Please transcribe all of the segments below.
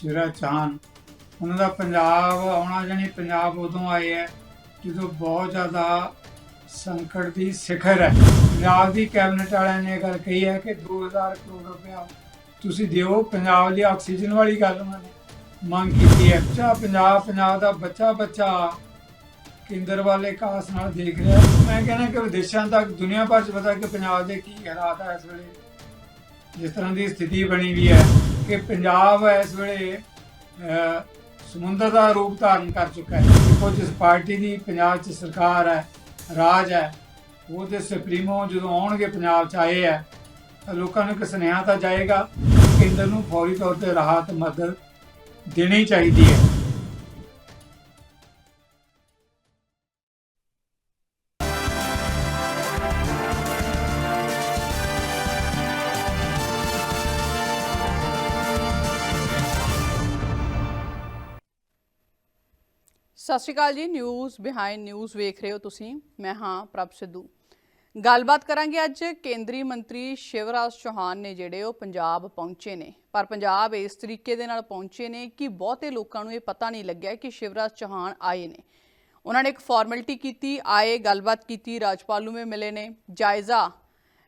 ਸ਼ੇਰਾ ਚੌਹਾਨ ਉਹਨਾਂ ਦਾ ਪੰਜਾਬ, ਆਉਣਾ ਜਾਣੀ ਪੰਜਾਬ ਉਦੋਂ ਆਏ ਹੈ, ਜਦੋਂ ਬਹੁਤ ਜ਼ਿਆਦਾ ਸੰਕਟ ਦੀ ਸਿਖਰ ਹੈ। ਪੰਜਾਬ ਦੀ ਕੈਬਨਿਟ ਵਾਲਿਆਂ ਨੇ ਇਹ ਗੱਲ ਕਹੀ ਹੈ ਕਿ 2000 ਕਰੋੜ ਰੁਪਇਆ ਤੁਸੀਂ ਦਿਓ, ਪੰਜਾਬ ਲਈ ਆਕਸੀਜਨ ਵਾਲੀ ਗੱਲ ਉਹਨਾਂ ਨੇ ਮੰਗ ਕੀਤੀ ਹੈ। ਬੱਚਾ ਪੰਜਾਬ ਪੰਜਾਬ ਦਾ ਬੱਚਾ ਬੱਚਾ ਕੇਂਦਰ ਵਾਲੇ ਕਾਸ ਨਾਲ ਦੇਖ ਰਿਹਾ ਮੈਂ ਕਹਿੰਦਾ ਕਿ ਵਿਦੇਸ਼ਾਂ ਤੱਕ, ਦੁਨੀਆ ਭਰ ਚ ਪਤਾ ਕਿ ਪੰਜਾਬ ਦੇ ਕੀ ਹਾਲਾਤ ਹੈ ਇਸ ਵੇਲੇ। ਜਿਸ ਤਰ੍ਹਾਂ ਦੀ ਸਥਿਤੀ ਬਣੀ ਵੀ ਹੈ। ਕਿ ਪੰਜਾਬ ਇਸ ਵੇਲੇ ਸਮੁੰਦਰ ਦਾ ਰੂਪ ਧਾਰਨ ਕਰ ਚੁੱਕਾ ਹੈ। ਦੇਖੋ, ਜਿਸ ਪਾਰਟੀ ਦੀ ਪੰਜਾਬ 'ਚ ਸਰਕਾਰ ਹੈ, ਰਾਜ ਹੈ ਉਹਦੇ ਸੁਪਰੀਮੋ ਜਦੋਂ ਆਉਣਗੇ ਪੰਜਾਬ 'ਚ ਆਏ ਹੈ, ਤਾਂ ਲੋਕਾਂ ਨੂੰ ਇੱਕ ਸੁਨੇਹਾ ਤਾਂ ਜਾਏਗਾ ਕੇਂਦਰ ਨੂੰ ਫੌਰੀ ਤੌਰ ਤੇ ਰਾਹਤ ਮਦਦ ਦੇਣੀ ਚਾਹੀਦੀ ਹੈ। ਸ਼੍ਰੀ ਅਕਾਲ ਜੀ ਨਿਊਜ਼ ਬਿਹਾਈਂਡ ਨਿਊਜ਼ ਵੇਖ ਰਹੇ ਹੋ ਤੁਸੀਂ। ਮੈਂ ਹਾਂ ਪ੍ਰਭ ਸਿੱਧੂ। ਗੱਲਬਾਤ ਕਰਾਂਗੇ ਅੱਜ ਕੇਂਦਰੀ ਮੰਤਰੀ ਸ਼ਿਵਰਾਜ ਚੌਹਾਨ ਨੇ ਜਿਹੜੇ ਉਹ ਪੰਜਾਬ ਪਹੁੰਚੇ ਨੇ। ਪਰ ਪੰਜਾਬ ਇਸ ਤਰੀਕੇ ਦੇ ਨਾਲ ਪਹੁੰਚੇ ਨੇ ਕਿ ਬਹੁਤੇ ਲੋਕਾਂ ਨੂੰ ਇਹ ਪਤਾ ਨਹੀਂ ਲੱਗਿਆ ਕਿ ਸ਼ਿਵਰਾਜ ਚੌਹਾਨ ਆਏ ਨੇ। ਉਹਨਾਂ ਨੇ ਇੱਕ ਫਾਰਮੈਲਿਟੀ ਕੀਤੀ, ਆਏ, ਗੱਲਬਾਤ ਕੀਤੀ, ਰਾਜਪਾਲ ਨੂੰ ਵੀ ਮਿਲੇ ਨੇ। ਜਾਇਜ਼ਾ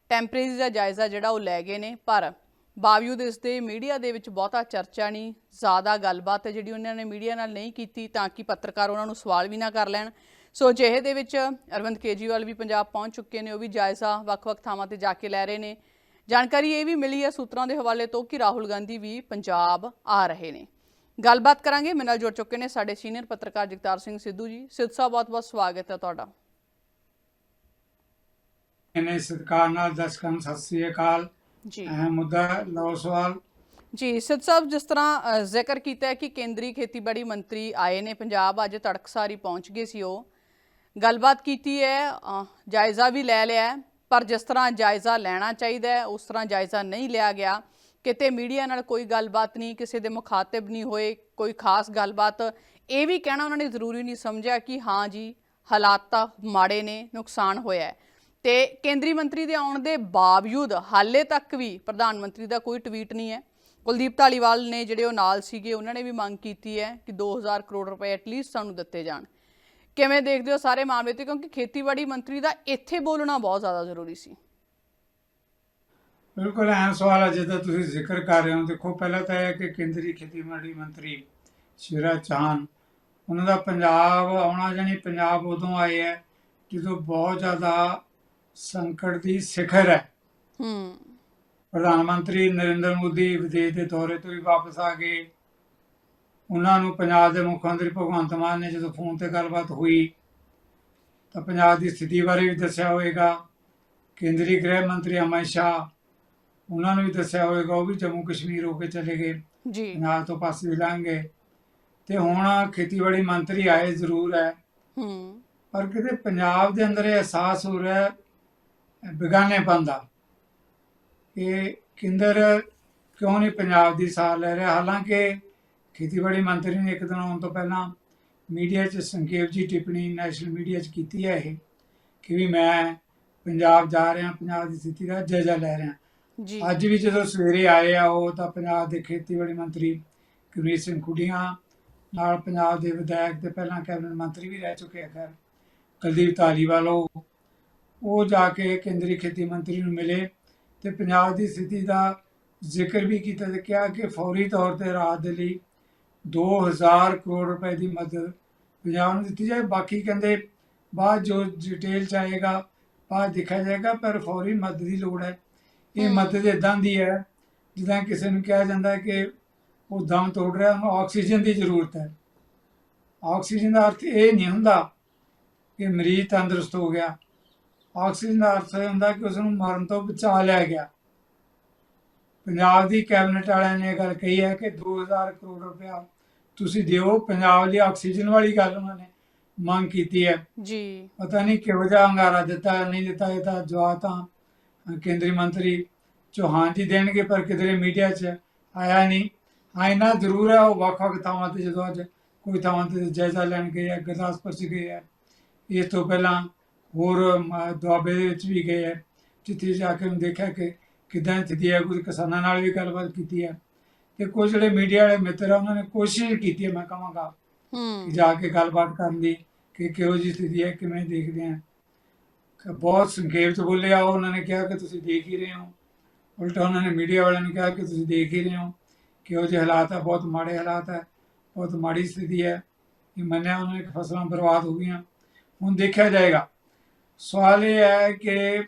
ਟੈਂਪਰੇਰੀ ਦਾ ਜਾਇਜ਼ਾ ਜਿਹੜਾ ਉਹ ਲੈ ਗਏ ਨੇ। ਪਰ ਬਾਵਜੂਦ ਇਸ ਦੇ ਮੀਡੀਆ ਦੇ ਵਿੱਚ ਬਹੁਤਾ ਚਰਚਾ ਨਹੀਂ, ਜ਼ਿਆਦਾ ਗੱਲਬਾਤ ਹੈ ਜਿਹੜੀ ਉਹਨਾਂ ਨੇ ਮੀਡੀਆ ਨਾਲ ਨਹੀਂ ਕੀਤੀ ਤਾਂ ਕਿ ਪੱਤਰਕਾਰ ਉਹਨਾਂ ਨੂੰ ਸਵਾਲ ਵੀ ਨਾ ਕਰ ਲੈਣ। ਸੋ ਅਜਿਹੇ ਦੇ ਵਿੱਚ ਅਰਵਿੰਦ ਕੇਜਰੀਵਾਲ ਵੀ ਪੰਜਾਬ ਪਹੁੰਚ ਚੁੱਕੇ ਨੇ, ਉਹ ਵੀ ਜਾਇਜ਼ਾ ਵੱਖ-ਵੱਖ ਥਾਵਾਂ ਤੇ ਜਾ ਕੇ ਲੈ ਰਹੇ ਨੇ। ਜਾਣਕਾਰੀ ਇਹ ਵੀ ਮਿਲੀ ਹੈ ਸੂਤਰਾਂ ਦੇ ਹਵਾਲੇ ਤੋਂ ਕਿ ਰਾਹੁਲ ਗਾਂਧੀ ਵੀ ਪੰਜਾਬ ਆ ਰਹੇ ਨੇ। ਗੱਲਬਾਤ ਕਰਾਂਗੇ, ਮੇਰੇ ਨਾਲ ਜੁੜ ਚੁੱਕੇ ਨੇ ਸਾਡੇ ਸੀਨੀਅਰ ਪੱਤਰਕਾਰ ਜਗਤਾਰ ਸਿੰਘ ਸਿੱਧੂ ਜੀ। ਸਿੱਧ ਸਾਹਿਬ ਬਹੁਤ-ਬਹੁਤ ਸਵਾਗਤ ਹੈ ਤੁਹਾਡਾ। ਇਹਨੇ ਸਰਕਾਰ ਨਾਲ ਦਰਸ਼ਕਾਂ ਸਤਿ ਸ੍ਰੀ ਅਕਾਲ। ਜੀ। ਅਹਿਮ ਮੁੱਦਾ ਲਓ ਸਵਾਲ। ਜੀ ਸਿੱਧ ਸਾਹਿਬ ਜਿਸ ਤਰ੍ਹਾਂ ਜ਼ਿਕਰ ਕੀਤਾ ਹੈ ਕਿ ਕੇਂਦਰੀ ਖੇਤੀਬਾੜੀ ਮੰਤਰੀ ਆਏ ਨੇ ਪੰਜਾਬ ਅੱਜ ਤੜਕਸਾਰੀ ਪਹੁੰਚ ਗਏ ਸੀ ਉਹ। ਗੱਲਬਾਤ ਕੀਤੀ ਹੈ ਜਾਇਜ਼ਾ ਵੀ ਲੈ ਲਿਆ ਹੈ, ਪਰ ਜਿਸ ਤਰ੍ਹਾਂ ਜਾਇਜ਼ਾ ਲੈਣਾ ਚਾਹੀਦਾ ਹੈ ਉਸ ਤਰ੍ਹਾਂ ਜਾਇਜ਼ਾ ਨਹੀਂ ਲਿਆ ਗਿਆ। ਕਿਤੇ ਮੀਡੀਆ ਨਾਲ ਕੋਈ ਗੱਲਬਾਤ ਨਹੀਂ ਕਿਸੇ ਦੇ ਮੁਖਾਤਿਬ ਨਹੀਂ ਹੋਏ ਕੋਈ ਖਾਸ ਗੱਲਬਾਤ। ਇਹ ਵੀ ਕਹਿਣਾ ਉਹਨਾਂ ਨੇ ਜ਼ਰੂਰੀ ਨਹੀਂ ਸਮਝਿਆ ਕਿ ਹਾਂ ਜੀ ਹਾਲਾਤ ਤਾਂ ਮਾੜੇ ਨੇ ਨੁਕਸਾਨ ਹੋਇਆ ਹੈ। ਤੇ ਕੇਂਦਰੀ ਮੰਤਰੀ ਦੇ ਆਉਣ ਦੇ ਬਾਵਜੂਦ ਹਾਲੇ ਤੱਕ ਵੀ ਪ੍ਰਧਾਨ ਮੰਤਰੀ ਦਾ ਕੋਈ ਟਵੀਟ ਨਹੀਂ ਹੈ। ਕੁਲਦੀਪ ਢਾਲੀਵਾਲ ਨੇ ਜਿਹੜੇ ਉਹ ਨਾਲ ਸੀਗੇ, ਉਹਨਾਂ ਨੇ ਵੀ ਮੰਗ ਕੀਤੀ ਹੈ ਕਿ 2000 ਕਰੋੜ ਰੁਪਏ ਐਟਲੀਸਟ ਸਾਨੂੰ ਦਿੱਤੇ ਜਾਣ। ਕਿਵੇਂ ਦੇਖਦੇ ਹੋ ਸਾਰੇ ਮਾਮਲੇ ਤੇ? ਕਿਉਂਕਿ ਖੇਤੀਬਾੜੀ ਮੰਤਰੀ ਦਾ ਇੱਥੇ ਬੋਲਣਾ ਬਹੁਤ ਜ਼ਿਆਦਾ ਜ਼ਰੂਰੀ ਸੀ। ਬਿਲਕੁਲ, ਐਂ ਸਵਾਲ ਹੈ ਜਿਹਦਾ ਤੁਸੀਂ ਜ਼ਿਕਰ ਕਰ ਰਹੇ ਹੋ। ਦੇਖੋ, ਪਹਿਲਾਂ ਤਾਂ ਇਹ ਹੈ ਕਿ ਕੇਂਦਰੀ ਖੇਤੀਬਾੜੀ ਮੰਤਰੀ ਸ਼ਿਵਰਾਜ ਚੌਹਾਨ, ਉਹਨਾਂ ਦਾ ਪੰਜਾਬ ਆਉਣਾ ਜਾਣੀ ਪੰਜਾਬ ਉਦੋਂ ਆਏ ਹੈ ਜਦੋਂ ਬਹੁਤ ਜ਼ਿਆਦਾ ਸੰਕਟ ਦੀ ਸਿਖਰ ਹੈ। ਹੂੰ। ਪ੍ਰਧਾਨ ਮੰਤਰੀ ਨਰਿੰਦਰ ਮੋਦੀ ਵਿਦੇਸ਼ ਦੇ ਦੌਰੇ ਤੋਂ ਵੀ ਵਾਪਸ ਆ ਗਏ। ਉਹਨਾਂ ਨੂੰ ਪੰਜਾਬ ਦੇ ਮੁੱਖ ਮੰਤਰੀ ਭਗਵੰਤ ਮਾਨ ਨੇ ਜਦੋਂ ਫੋਨ ਤੇ ਗੱਲਬਾਤ ਹੋਈ ਤਾਂ ਪੰਜਾਬ ਦੀ ਸਥਿਤੀ ਬਾਰੇ ਵੀ ਦੱਸਿਆ ਹੋਵੇਗਾ। ਕੇਂਦਰੀ ਗ੍ਰਹਿ ਮੰਤਰੀ ਅਮਿਤ ਸ਼ਾਹ ਉਹਨਾਂ ਨੂੰ ਵੀ ਦੱਸਿਆ ਹੋਵੇਗਾ ਉਹ ਵੀ ਜੰਮੂ ਕਸ਼ਮੀਰ ਹੋ ਕੇ ਚਲੇ ਗਏ। ਜੀ। ਪੰਜਾਬ ਤੋਂ ਪਾਸੇ ਵੀ ਲੰਘੇ ਤੇ ਹੁਣ ਖੇਤੀਬਾੜੀ ਮੰਤਰੀ ਆਏ ਜ਼ਰੂਰ ਹੈ। ਹੂੰ। ਪਰ ਕਿਤੇ ਪੰਜਾਬ ਦੇ ਅੰਦਰ ਇਹ ਅਹਿਸਾਸ ਹੋ ਰਿਹਾ ਹੈ ਬਿਗਾਨੇਪਨ ਦਾ ਕਿ ਕੇਂਦਰ ਕਿਉਂ ਨਹੀਂ ਪੰਜਾਬ ਦੀ ਸਾਰ ਲੈ ਰਿਹਾ? ਹਾਲਾਂਕਿ ਖੇਤੀਬਾੜੀ ਮੰਤਰੀ ਨੇ ਇੱਕ ਦਿਨ ਆਉਣ ਤੋਂ ਪਹਿਲਾਂ ਮੀਡੀਆ 'ਚ ਸੰਖੇਪ ਜੀ ਟਿੱਪਣੀ ਨੈਸ਼ਨਲ ਮੀਡੀਆ 'ਚ ਕੀਤੀ ਹੈ ਇਹ ਕਿ ਵੀ ਮੈਂ ਪੰਜਾਬ ਜਾ ਰਿਹਾ ਪੰਜਾਬ ਦੀ ਸਥਿਤੀ ਦਾ ਜਾਇਜ਼ਾ ਲੈ ਰਿਹਾ। ਜੀ। ਅੱਜ ਵੀ ਜਦੋਂ ਸਵੇਰੇ ਆਏ ਆ ਉਹ ਤਾਂ ਪੰਜਾਬ ਦੇ ਖੇਤੀਬਾੜੀ ਮੰਤਰੀ ਗੁਰਮੀਤ ਸਿੰਘ ਖੁੱਡੀਆਂ ਨਾਲ ਪੰਜਾਬ ਦੇ ਵਿਧਾਇਕ ਤੇ ਪਹਿਲਾਂ ਕੈਬਨਿਟ ਮੰਤਰੀ ਵੀ ਰਹਿ ਚੁੱਕੇ ਆ। ਖੈਰ ਕੁਲਦੀਪ ਧਾਲੀਵਾਲ ਉਹ ਉਹ ਜਾ ਕੇ ਕੇਂਦਰੀ ਖੇਤੀ ਮੰਤਰੀ ਨੂੰ ਮਿਲੇ ਤੇ ਪੰਜਾਬ ਦੀ ਸਥਿਤੀ ਦਾ ਜ਼ਿਕਰ ਵੀ ਕੀਤਾ ਤੇ ਕਿਹਾ ਕਿ ਫੌਰੀ ਤੌਰ ਤੇ ਰਾਹਤ ਦੇ ਲਈ 2000 ਕਰੋੜ ਰੁਪਏ ਦੀ ਮਦਦ ਪੰਜਾਬ ਨੂੰ ਦਿੱਤੀ ਜਾਏ। ਬਾਕੀ ਕਹਿੰਦੇ ਬਾਅਦ ਜੋ ਡਿਟੇਲ ਚਾਹੇਗਾ ਬਾਅਦ ਦੇਖਿਆ ਜਾਏਗਾ ਪਰ ਫੌਰੀ ਮਦਦ ਦੀ ਲੋੜ ਹੈ। ਇਹ। ਮਦਦ ਇਦਾਂ ਦੀ ਹੈ ਜਿੱਦਾਂ ਕਿਸੇ ਨੂੰ ਕਿਹਾ ਜਾਂਦਾ ਕਿ ਉਹ ਦਮ ਤੋੜ ਰਿਹਾ ਉਹਨੂੰ ਆਕਸੀਜਨ ਦੀ ਜ਼ਰੂਰਤ ਹੈ। ਆਕਸੀਜਨ ਦਾ ਅਰਥ ਇਹ ਨਹੀਂ ਹੁੰਦਾ ਕਿ ਮਰੀਜ਼ ਤੰਦਰੁਸਤ ਹੋ ਗਿਆ। ਆਕਸੀਜਨ ਦਾ ਅਰਥ ਇਹ ਹੁੰਦਾ ਕਿ ਉਸ ਨੂੰ ਮਰਨ ਤੋਂ ਬਚਾ ਲਿਆ ਗਿਆ। ਪੰਜਾਬ ਦੀ ਕੈਬਨਿਟ ਵਾਲਿਆਂ ਨੇ ਗੱਲ ਕਹੀ ਹੈ ਕਿ 2000 ਕਰੋੜ ਰੁਪਇਆ ਤੁਸੀਂ ਦਿਓ ਪੰਜਾਬ ਲਈ ਆਕਸੀਜਨ ਵਾਲੀ ਗੱਲ ਉਹਨਾਂ ਨੇ ਮੰਗ ਕੀਤੀ ਹੈ। ਜੀ। ਪਤਾ ਨਹੀਂ ਕਿਹੋ ਜਿਹਾ ਹੰਗਾਰਾ ਦਿੱਤਾ ਨਹੀਂ ਦਿੱਤਾ ਇਹ ਤਾਂ ਜਵਾਬ ਤਾਂ ਕੇਂਦਰੀ ਮੰਤਰੀ ਚੌਹਾਨ ਜੀ ਦੇਣਗੇ ਪਰ ਕਿਧਰੇ ਮੀਡੀਆ 'ਚ ਆਇਆ ਨਹੀਂ। ਹਾਂ ਇੰਨਾ ਜ਼ਰੂਰ ਹੈ ਉਹ ਵੱਖ-ਵੱਖ ਥਾਵਾਂ ਤੇ ਜਦੋਂ ਅੱਜ ਕੋਈ ਥਾਵਾਂ ਤੇ ਜਾਇਜ਼ਾ ਲੈਣ ਗਏ ਆ ਗੁਰਦਾਸਪੁਰ 'ਚ ਗਏ ਆ ਇਸ ਤੋਂ ਪਹਿਲਾਂ ਹੋਰ ਦੁਆਬੇ ਦੇ ਵਿੱਚ ਵੀ ਗਏ ਆ। ਜਿੱਥੇ ਜਾ ਕੇ ਉਹਨੂੰ ਦੇਖਿਆ ਕਿ ਕਿਦਾਂ ਸਥਿਤੀ ਹੈ ਕੁਝ ਕਿਸਾਨਾਂ ਨਾਲ ਵੀ ਗੱਲਬਾਤ ਕੀਤੀ ਹੈ। ਤੇ ਕੁਝ ਜਿਹੜੇ ਮੀਡੀਆ ਵਾਲੇ ਮਿੱਤਰ ਆ ਉਹਨਾਂ ਨੇ ਕੋਸ਼ਿਸ਼ ਕੀਤੀ ਹੈ ਮੈਂ ਕਹਾਂਗਾ ਹੂੰ। ਜਾ ਕੇ ਗੱਲਬਾਤ ਕਰਨ ਦੀ ਕਿ ਕਿਹੋ ਜਿਹੀ ਸਥਿਤੀ ਹੈ ਕਿਵੇਂ ਦੇਖਦੇ ਆ। ਬਹੁਤ ਸੰਖੇਪ ਚ ਬੋਲਿਆ ਉਹਨਾਂ ਨੇ ਕਿਹਾ ਕਿ ਤੁਸੀਂ ਦੇਖ ਹੀ ਰਹੇ ਹੋ। ਉਲਟਾ ਉਹਨਾਂ ਨੇ ਮੀਡੀਆ ਵਾਲਿਆਂ ਨੂੰ ਕਿਹਾ ਕਿ ਤੁਸੀਂ ਦੇਖ ਹੀ ਰਹੇ ਹੋ ਕਿਹੋ ਜਿਹੇ ਹਾਲਾਤ ਹੈ ਬਹੁਤ ਮਾੜੇ ਹਾਲਾਤ ਹੈ ਬਹੁਤ ਮਾੜੀ ਸਥਿਤੀ ਹੈ। ਇਹ ਮੰਨਿਆ ਉਹਨਾਂ ਨੇ ਕਿ ਫਸਲਾਂ ਬਰਬਾਦ ਹੋ ਗਈਆਂ। ਹੁਣ ਦੇਖਿਆ ਜਾਏਗਾ ਸਵਾਲ ਇਹ ਹੈ ਕਿ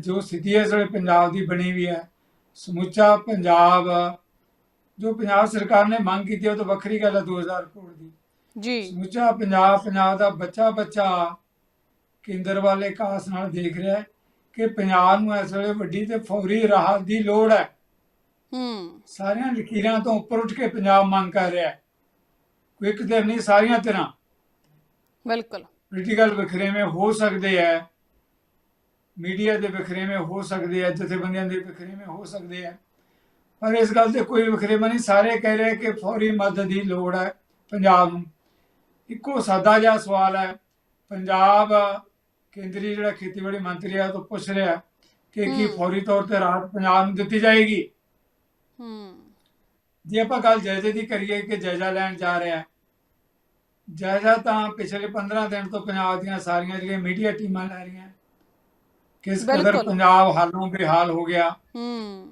ਜੋ ਸਥਿਤੀ ਹੈ ਸਾਡੇ ਪੰਜਾਬ ਦੀ ਬਣੀ ਵੀ ਹੈ। ਸਮੁੱਚਾ ਪੰਜਾਬ ਜੋ ਪੰਜਾਬ ਸਰਕਾਰ ਨੇ ਮੰਗ ਕੀਤੀ ਉਹ ਤਾਂ ਵੱਖਰੀ ਗੱਲ ਹੈ 2000 ਕਰੋੜ ਦੀ। ਜੀ। ਸਮੁੱਚਾ ਪੰਜਾਬ ਪੰਜਾਬ ਦਾ ਬੱਚਾ ਬੱਚਾ ਕੇਂਦਰ ਵਾਲੇ ਕਾਸ ਨਾਲ ਦੇਖ ਰਿਹਾ ਹੈ ਕਿ ਪੰਜਾਬ ਨੂੰ ਇਸ ਵੇਲੇ ਵੱਡੀ ਤੇ ਫੌਰੀ ਰਾਹਤ ਦੀ ਲੋੜ ਹੈ। ਹੂੰ। ਸਾਰੀਆਂ ਲਕੀਰਾਂ ਤੋਂ ਉੱਪਰ ਉੱਠ ਕੇ ਪੰਜਾਬ ਮੰਗ ਕਰ ਰਿਹਾ ਹੈ। ਕੋਈ ਇੱਕ ਧਿਰ ਨਹੀਂ ਸਾਰੀਆਂ ਧਿਰਾਂ। ਬਿਲਕੁਲ। ਪੋਲੀਟੀਕਲ ਵਖਰੇਵੇਂ ਹੋ ਸਕਦੇ ਹੈ ਮੀਡੀਆ ਦੇ ਵਖਰੇਵੇਂ ਹੋ ਸਕਦੇ ਹੈ ਜਥੇਬੰਦੀਆਂ ਦੇ ਵਖਰੇਵੇਂ ਹੋ ਸਕਦੇ ਹੈ ਪਰ ਇਸ ਗੱਲ ਤੇ ਕੋਈ ਵਖਰੇਵਾ ਨਹੀਂ ਸਾਰੇ ਕਹਿ ਰਹੇ ਕਿ ਫੌਰੀ ਮਦਦ ਦੀ ਲੋੜ ਹੈ ਪੰਜਾਬ ਨੂੰ ਇੱਕੋ ਸਾਦਾ ਜਿਹਾ ਸਵਾਲ ਹੈ ਪੰਜਾਬ ਕੇਂਦਰੀ ਜਿਹੜਾ ਖੇਤੀਬਾੜੀ ਮੰਤਰੀ ਉਹ ਤੋਂ ਪੁੱਛ ਰਿਹਾ ਕਿ ਕੀ। ਫੌਰੀ ਤੌਰ ਤੇ ਰਾਹਤ ਪੰਜਾਬ ਨੂੰ ਦਿੱਤੀ ਜਾਏਗੀ? ਹੂੰ। ਜੇ ਆਪਾਂ ਗੱਲ ਜਾਇਜ਼ੇ ਦੀ ਕਰੀਏ ਕਿ ਜਾਇਜ਼ਾ ਲੈਣ ਜਾ ਰਿਹਾ ਜਾਇਜ਼ਾ ਤਾਂ ਪਿਛਲੇ 15 ਦਿਨ ਤੋਂ ਪੰਜਾਬ ਦੀਆਂ ਸਾਰੀਆਂ ਜਿਹੜੀਆਂ ਮੀਡੀਆ ਟੀਮਾਂ ਲੈ ਰਹੀਆਂ ਕਿਸ ਕਦਰ। ਪੰਜਾਬ ਹਾਲੋਂ ਬੇਹਾਲ ਹੋ ਗਿਆ। ਹੂੰ।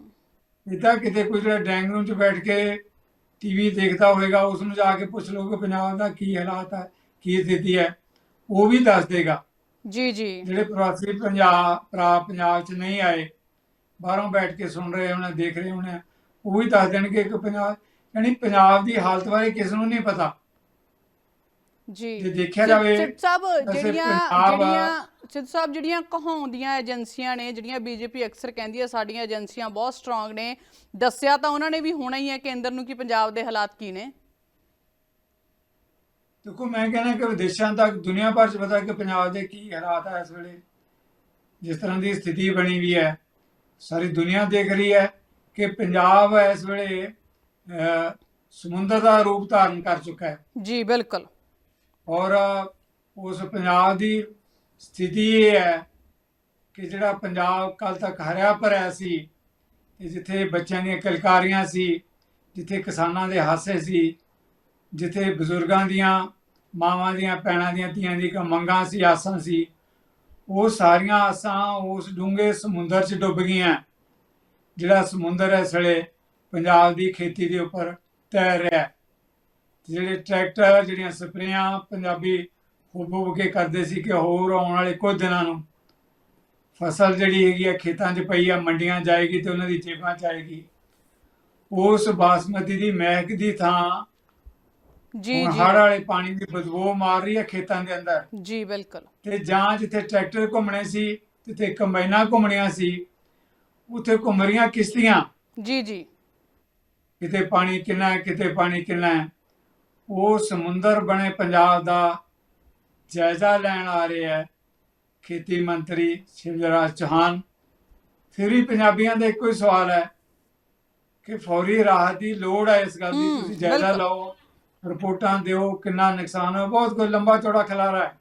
ਤਾਂ ਕਿਤੇ ਕੋਈ ਜਿਹੜਾ ਡਰਾਇੰਗ ਰੂਮ 'ਚ ਬੈਠ ਕੇ ਟੀਵੀ ਦੇਖਦਾ ਹੋਵੇਗਾ ਉਸ ਨੂੰ ਜਾ ਕੇ ਪੁੱਛ ਲਓ ਕਿ ਪੰਜਾਬ ਦਾ ਕੀ ਹਾਲਾਤ ਹੈ ਕੀ ਸਥਿਤੀ ਹੈ ਉਹ ਵੀ ਦੱਸ ਦੇਗਾ। ਜੀ ਜੀ। ਜਿਹੜੇ ਪ੍ਰਵਾਸੀ ਪੰਜਾਬ ਭਰਾ ਪੰਜਾਬ 'ਚ ਨਹੀਂ ਆਏ ਬਾਹਰੋਂ ਬੈਠ ਕੇ ਸੁਣ ਰਹੇ ਹੋਣੇ ਦੇਖ ਰਹੇ ਹੋਣੇ ਉਹ ਵੀ ਦੱਸ ਦੇਣਗੇ ਕਿ ਪੰਜਾਬ ਯਾਨੀ ਪੰਜਾਬ ਦੀ ਹਾਲਤ ਬਾਰੇ ਕਿਸ ਨੂੰ ਨਹੀਂ ਪਤਾ। ਜੀ। ਜੇ ਦੇਖਿਆ ਜਾਵੇ ਸਾਹਿਬ ਵੈਸੇ ਜਿਹੜੀਆਂ ਜਿਹੜੀਆਂ ਸਿੱਧ ਸਾਹਿਬ ਜਿਹੜੀਆਂ ਕਹਾਉਂਦੀਆਂ ਏਜੰਸੀਆਂ ਨੇ ਜਿਹੜੀਆਂ ਬੀਜੇਪੀ ਅਕਸਰ ਕਹਿੰਦੀ ਹੈ ਸਾਡੀਆਂ ਏਜੰਸੀਆਂ ਬਹੁਤ ਸਟਰੋਂਗ ਨੇ। ਦੱਸਿਆ ਤਾਂ ਉਹਨਾਂ ਨੇ ਵੀ ਹੋਣਾ ਹੀ ਹੈ ਕੇਂਦਰ ਨੂੰ ਕਿ ਪੰਜਾਬ ਦੇ ਹਾਲਾਤ ਕੀ ਨੇ। ਦੇਖੋ ਮੈਂ ਕਹਿੰਦਾ ਕਿ ਵਿਦੇਸ਼ਾਂ ਤੱਕ ਦੁਨੀਆ ਭਰ 'ਚ ਪਤਾ ਕਿ ਪੰਜਾਬ ਦੇ ਕੀ ਹਾਲਾਤ ਹੈ ਇਸ ਵੇਲੇ। ਜਿਸ ਤਰ੍ਹਾਂ ਦੀ ਸਥਿਤੀ ਬਣੀ ਵੀ ਹੈ ਸਾਰੀ ਦੁਨੀਆ ਦੇਖ ਰਹੀ ਹੈ ਕਿ ਪੰਜਾਬ ਇਸ ਵੇਲੇ ਸਮੁੰਦਰ ਦਾ ਰੂਪ ਧਾਰਨ ਕਰ ਚੁੱਕਾ ਹੈ। ਜੀ ਬਿਲਕੁਲ। ਔਰ ਉਸ ਪੰਜਾਬ ਦੀ ਸਥਿਤੀ ਇਹ ਹੈ ਕਿ ਜਿਹੜਾ ਪੰਜਾਬ ਕੱਲ ਤੱਕ ਹਰਿਆ ਭਰਿਆ ਸੀ ਤੇ ਜਿੱਥੇ ਬੱਚਿਆਂ ਦੀਆਂ ਕਲਕਾਰੀਆਂ ਸੀ, ਜਿੱਥੇ ਕਿਸਾਨਾਂ ਦੇ ਹਾਸੇ ਸੀ, ਜਿੱਥੇ ਬਜ਼ੁਰਗਾਂ ਦੀਆਂ, ਮਾਵਾਂ ਦੀਆਂ, ਭੈਣਾਂ ਦੀਆਂ, ਧੀਆਂ ਦੀ ਮੰਗਾਂ ਸੀ, ਆਸਾਂ ਸੀ, ਉਹ ਸਾਰੀਆਂ ਆਸਾਂ ਉਸ ਡੂੰਘੇ ਸਮੁੰਦਰ 'ਚ ਡੁੱਬ ਗਈਆਂ। ਜਿਹੜਾ ਸਮੁੰਦਰ ਇਸ ਵੇਲੇ ਪੰਜਾਬ ਦੀ ਖੇਤੀ ਦੇ ਉੱਪਰ ਤੈਰ ਰਿਹਾ। ਹੈ ਜਿਹੜੇ ਟਰੈਕਟਰ ਜਿਹੜੀਆਂ ਸਪਰੇਆਂ ਪੰਜਾਬੀ ਹੁਬ ਹੁਬ ਕੇ ਕਰਦੇ ਸੀ ਕਿ ਹੋਰ ਆਉਣ ਵਾਲੇ ਕੁਝ ਦਿਨਾਂ ਨੂੰ ਫਸਲ ਜਿਹੜੀ ਹੈਗੀ ਆ ਖੇਤਾਂ 'ਚ ਪਈ ਆ ਮੰਡੀਆਂ ਜਾਏਗੀ ਤੇ ਉਹਨਾਂ ਦੀ ਜੇਬਾਂ 'ਚ ਆਏਗੀ। ਉਸ ਬਾਸਮਤੀ ਦੀ ਮਹਿਕ ਦੀ ਥਾਂ ਜੀ ਜੀ। ਹੜ੍ਹ ਵਾਲੇ ਪਾਣੀ ਦੀ ਬਦਬੂ ਮਾਰ ਰਹੀ ਹੈ ਖੇਤਾਂ ਦੇ ਅੰਦਰ। ਜੀ ਬਿਲਕੁਲ। ਤੇ ਜਾਂ ਜਿੱਥੇ ਟਰੈਕਟਰ ਘੁੰਮਣੇ ਸੀ ਜਿੱਥੇ ਕੰਬਾਈਨਾਂ ਘੁੰਮਣੀਆਂ ਸੀ ਉੱਥੇ ਘੁੰਮ ਰਹੀਆਂ ਕਿਸ਼ਤੀਆਂ। ਜੀ ਜੀ। ਕਿਤੇ ਪਾਣੀ ਕਿੰਨਾ ਹੈ ਕਿਤੇ ਪਾਣੀ ਕਿੰਨਾ ਹੈ। ਉਹ ਸਮੁੰਦਰ ਬਣੇ ਪੰਜਾਬ ਦਾ ਜਾਇਜ਼ਾ ਲੈਣ ਆ ਰਿਹਾ ਹੈ। ਖੇਤੀ ਮੰਤਰੀ ਸ਼ਿਵਰਾਜ ਚੌਹਾਨ ਫਿਰ ਵੀ ਪੰਜਾਬੀਆਂ ਦਾ ਇੱਕੋ ਹੀ ਸਵਾਲ ਹੈ ਕਿ ਫੌਰੀ ਰਾਹਤ ਦੀ ਲੋੜ ਹੈ ਇਸ ਗੱਲ ਦੀ? ਤੁਸੀਂ ਜਾਇਜ਼ਾ। ਲਓ ਰਿਪੋਰਟਾਂ ਦਿਓ ਕਿੰਨਾ ਨੁਕਸਾਨ ਹੋਇਆ ਬਹੁਤ ਕੋਈ ਲੰਬਾ ਚੌੜਾ ਖਿਲਾਰਾ ਹੈ।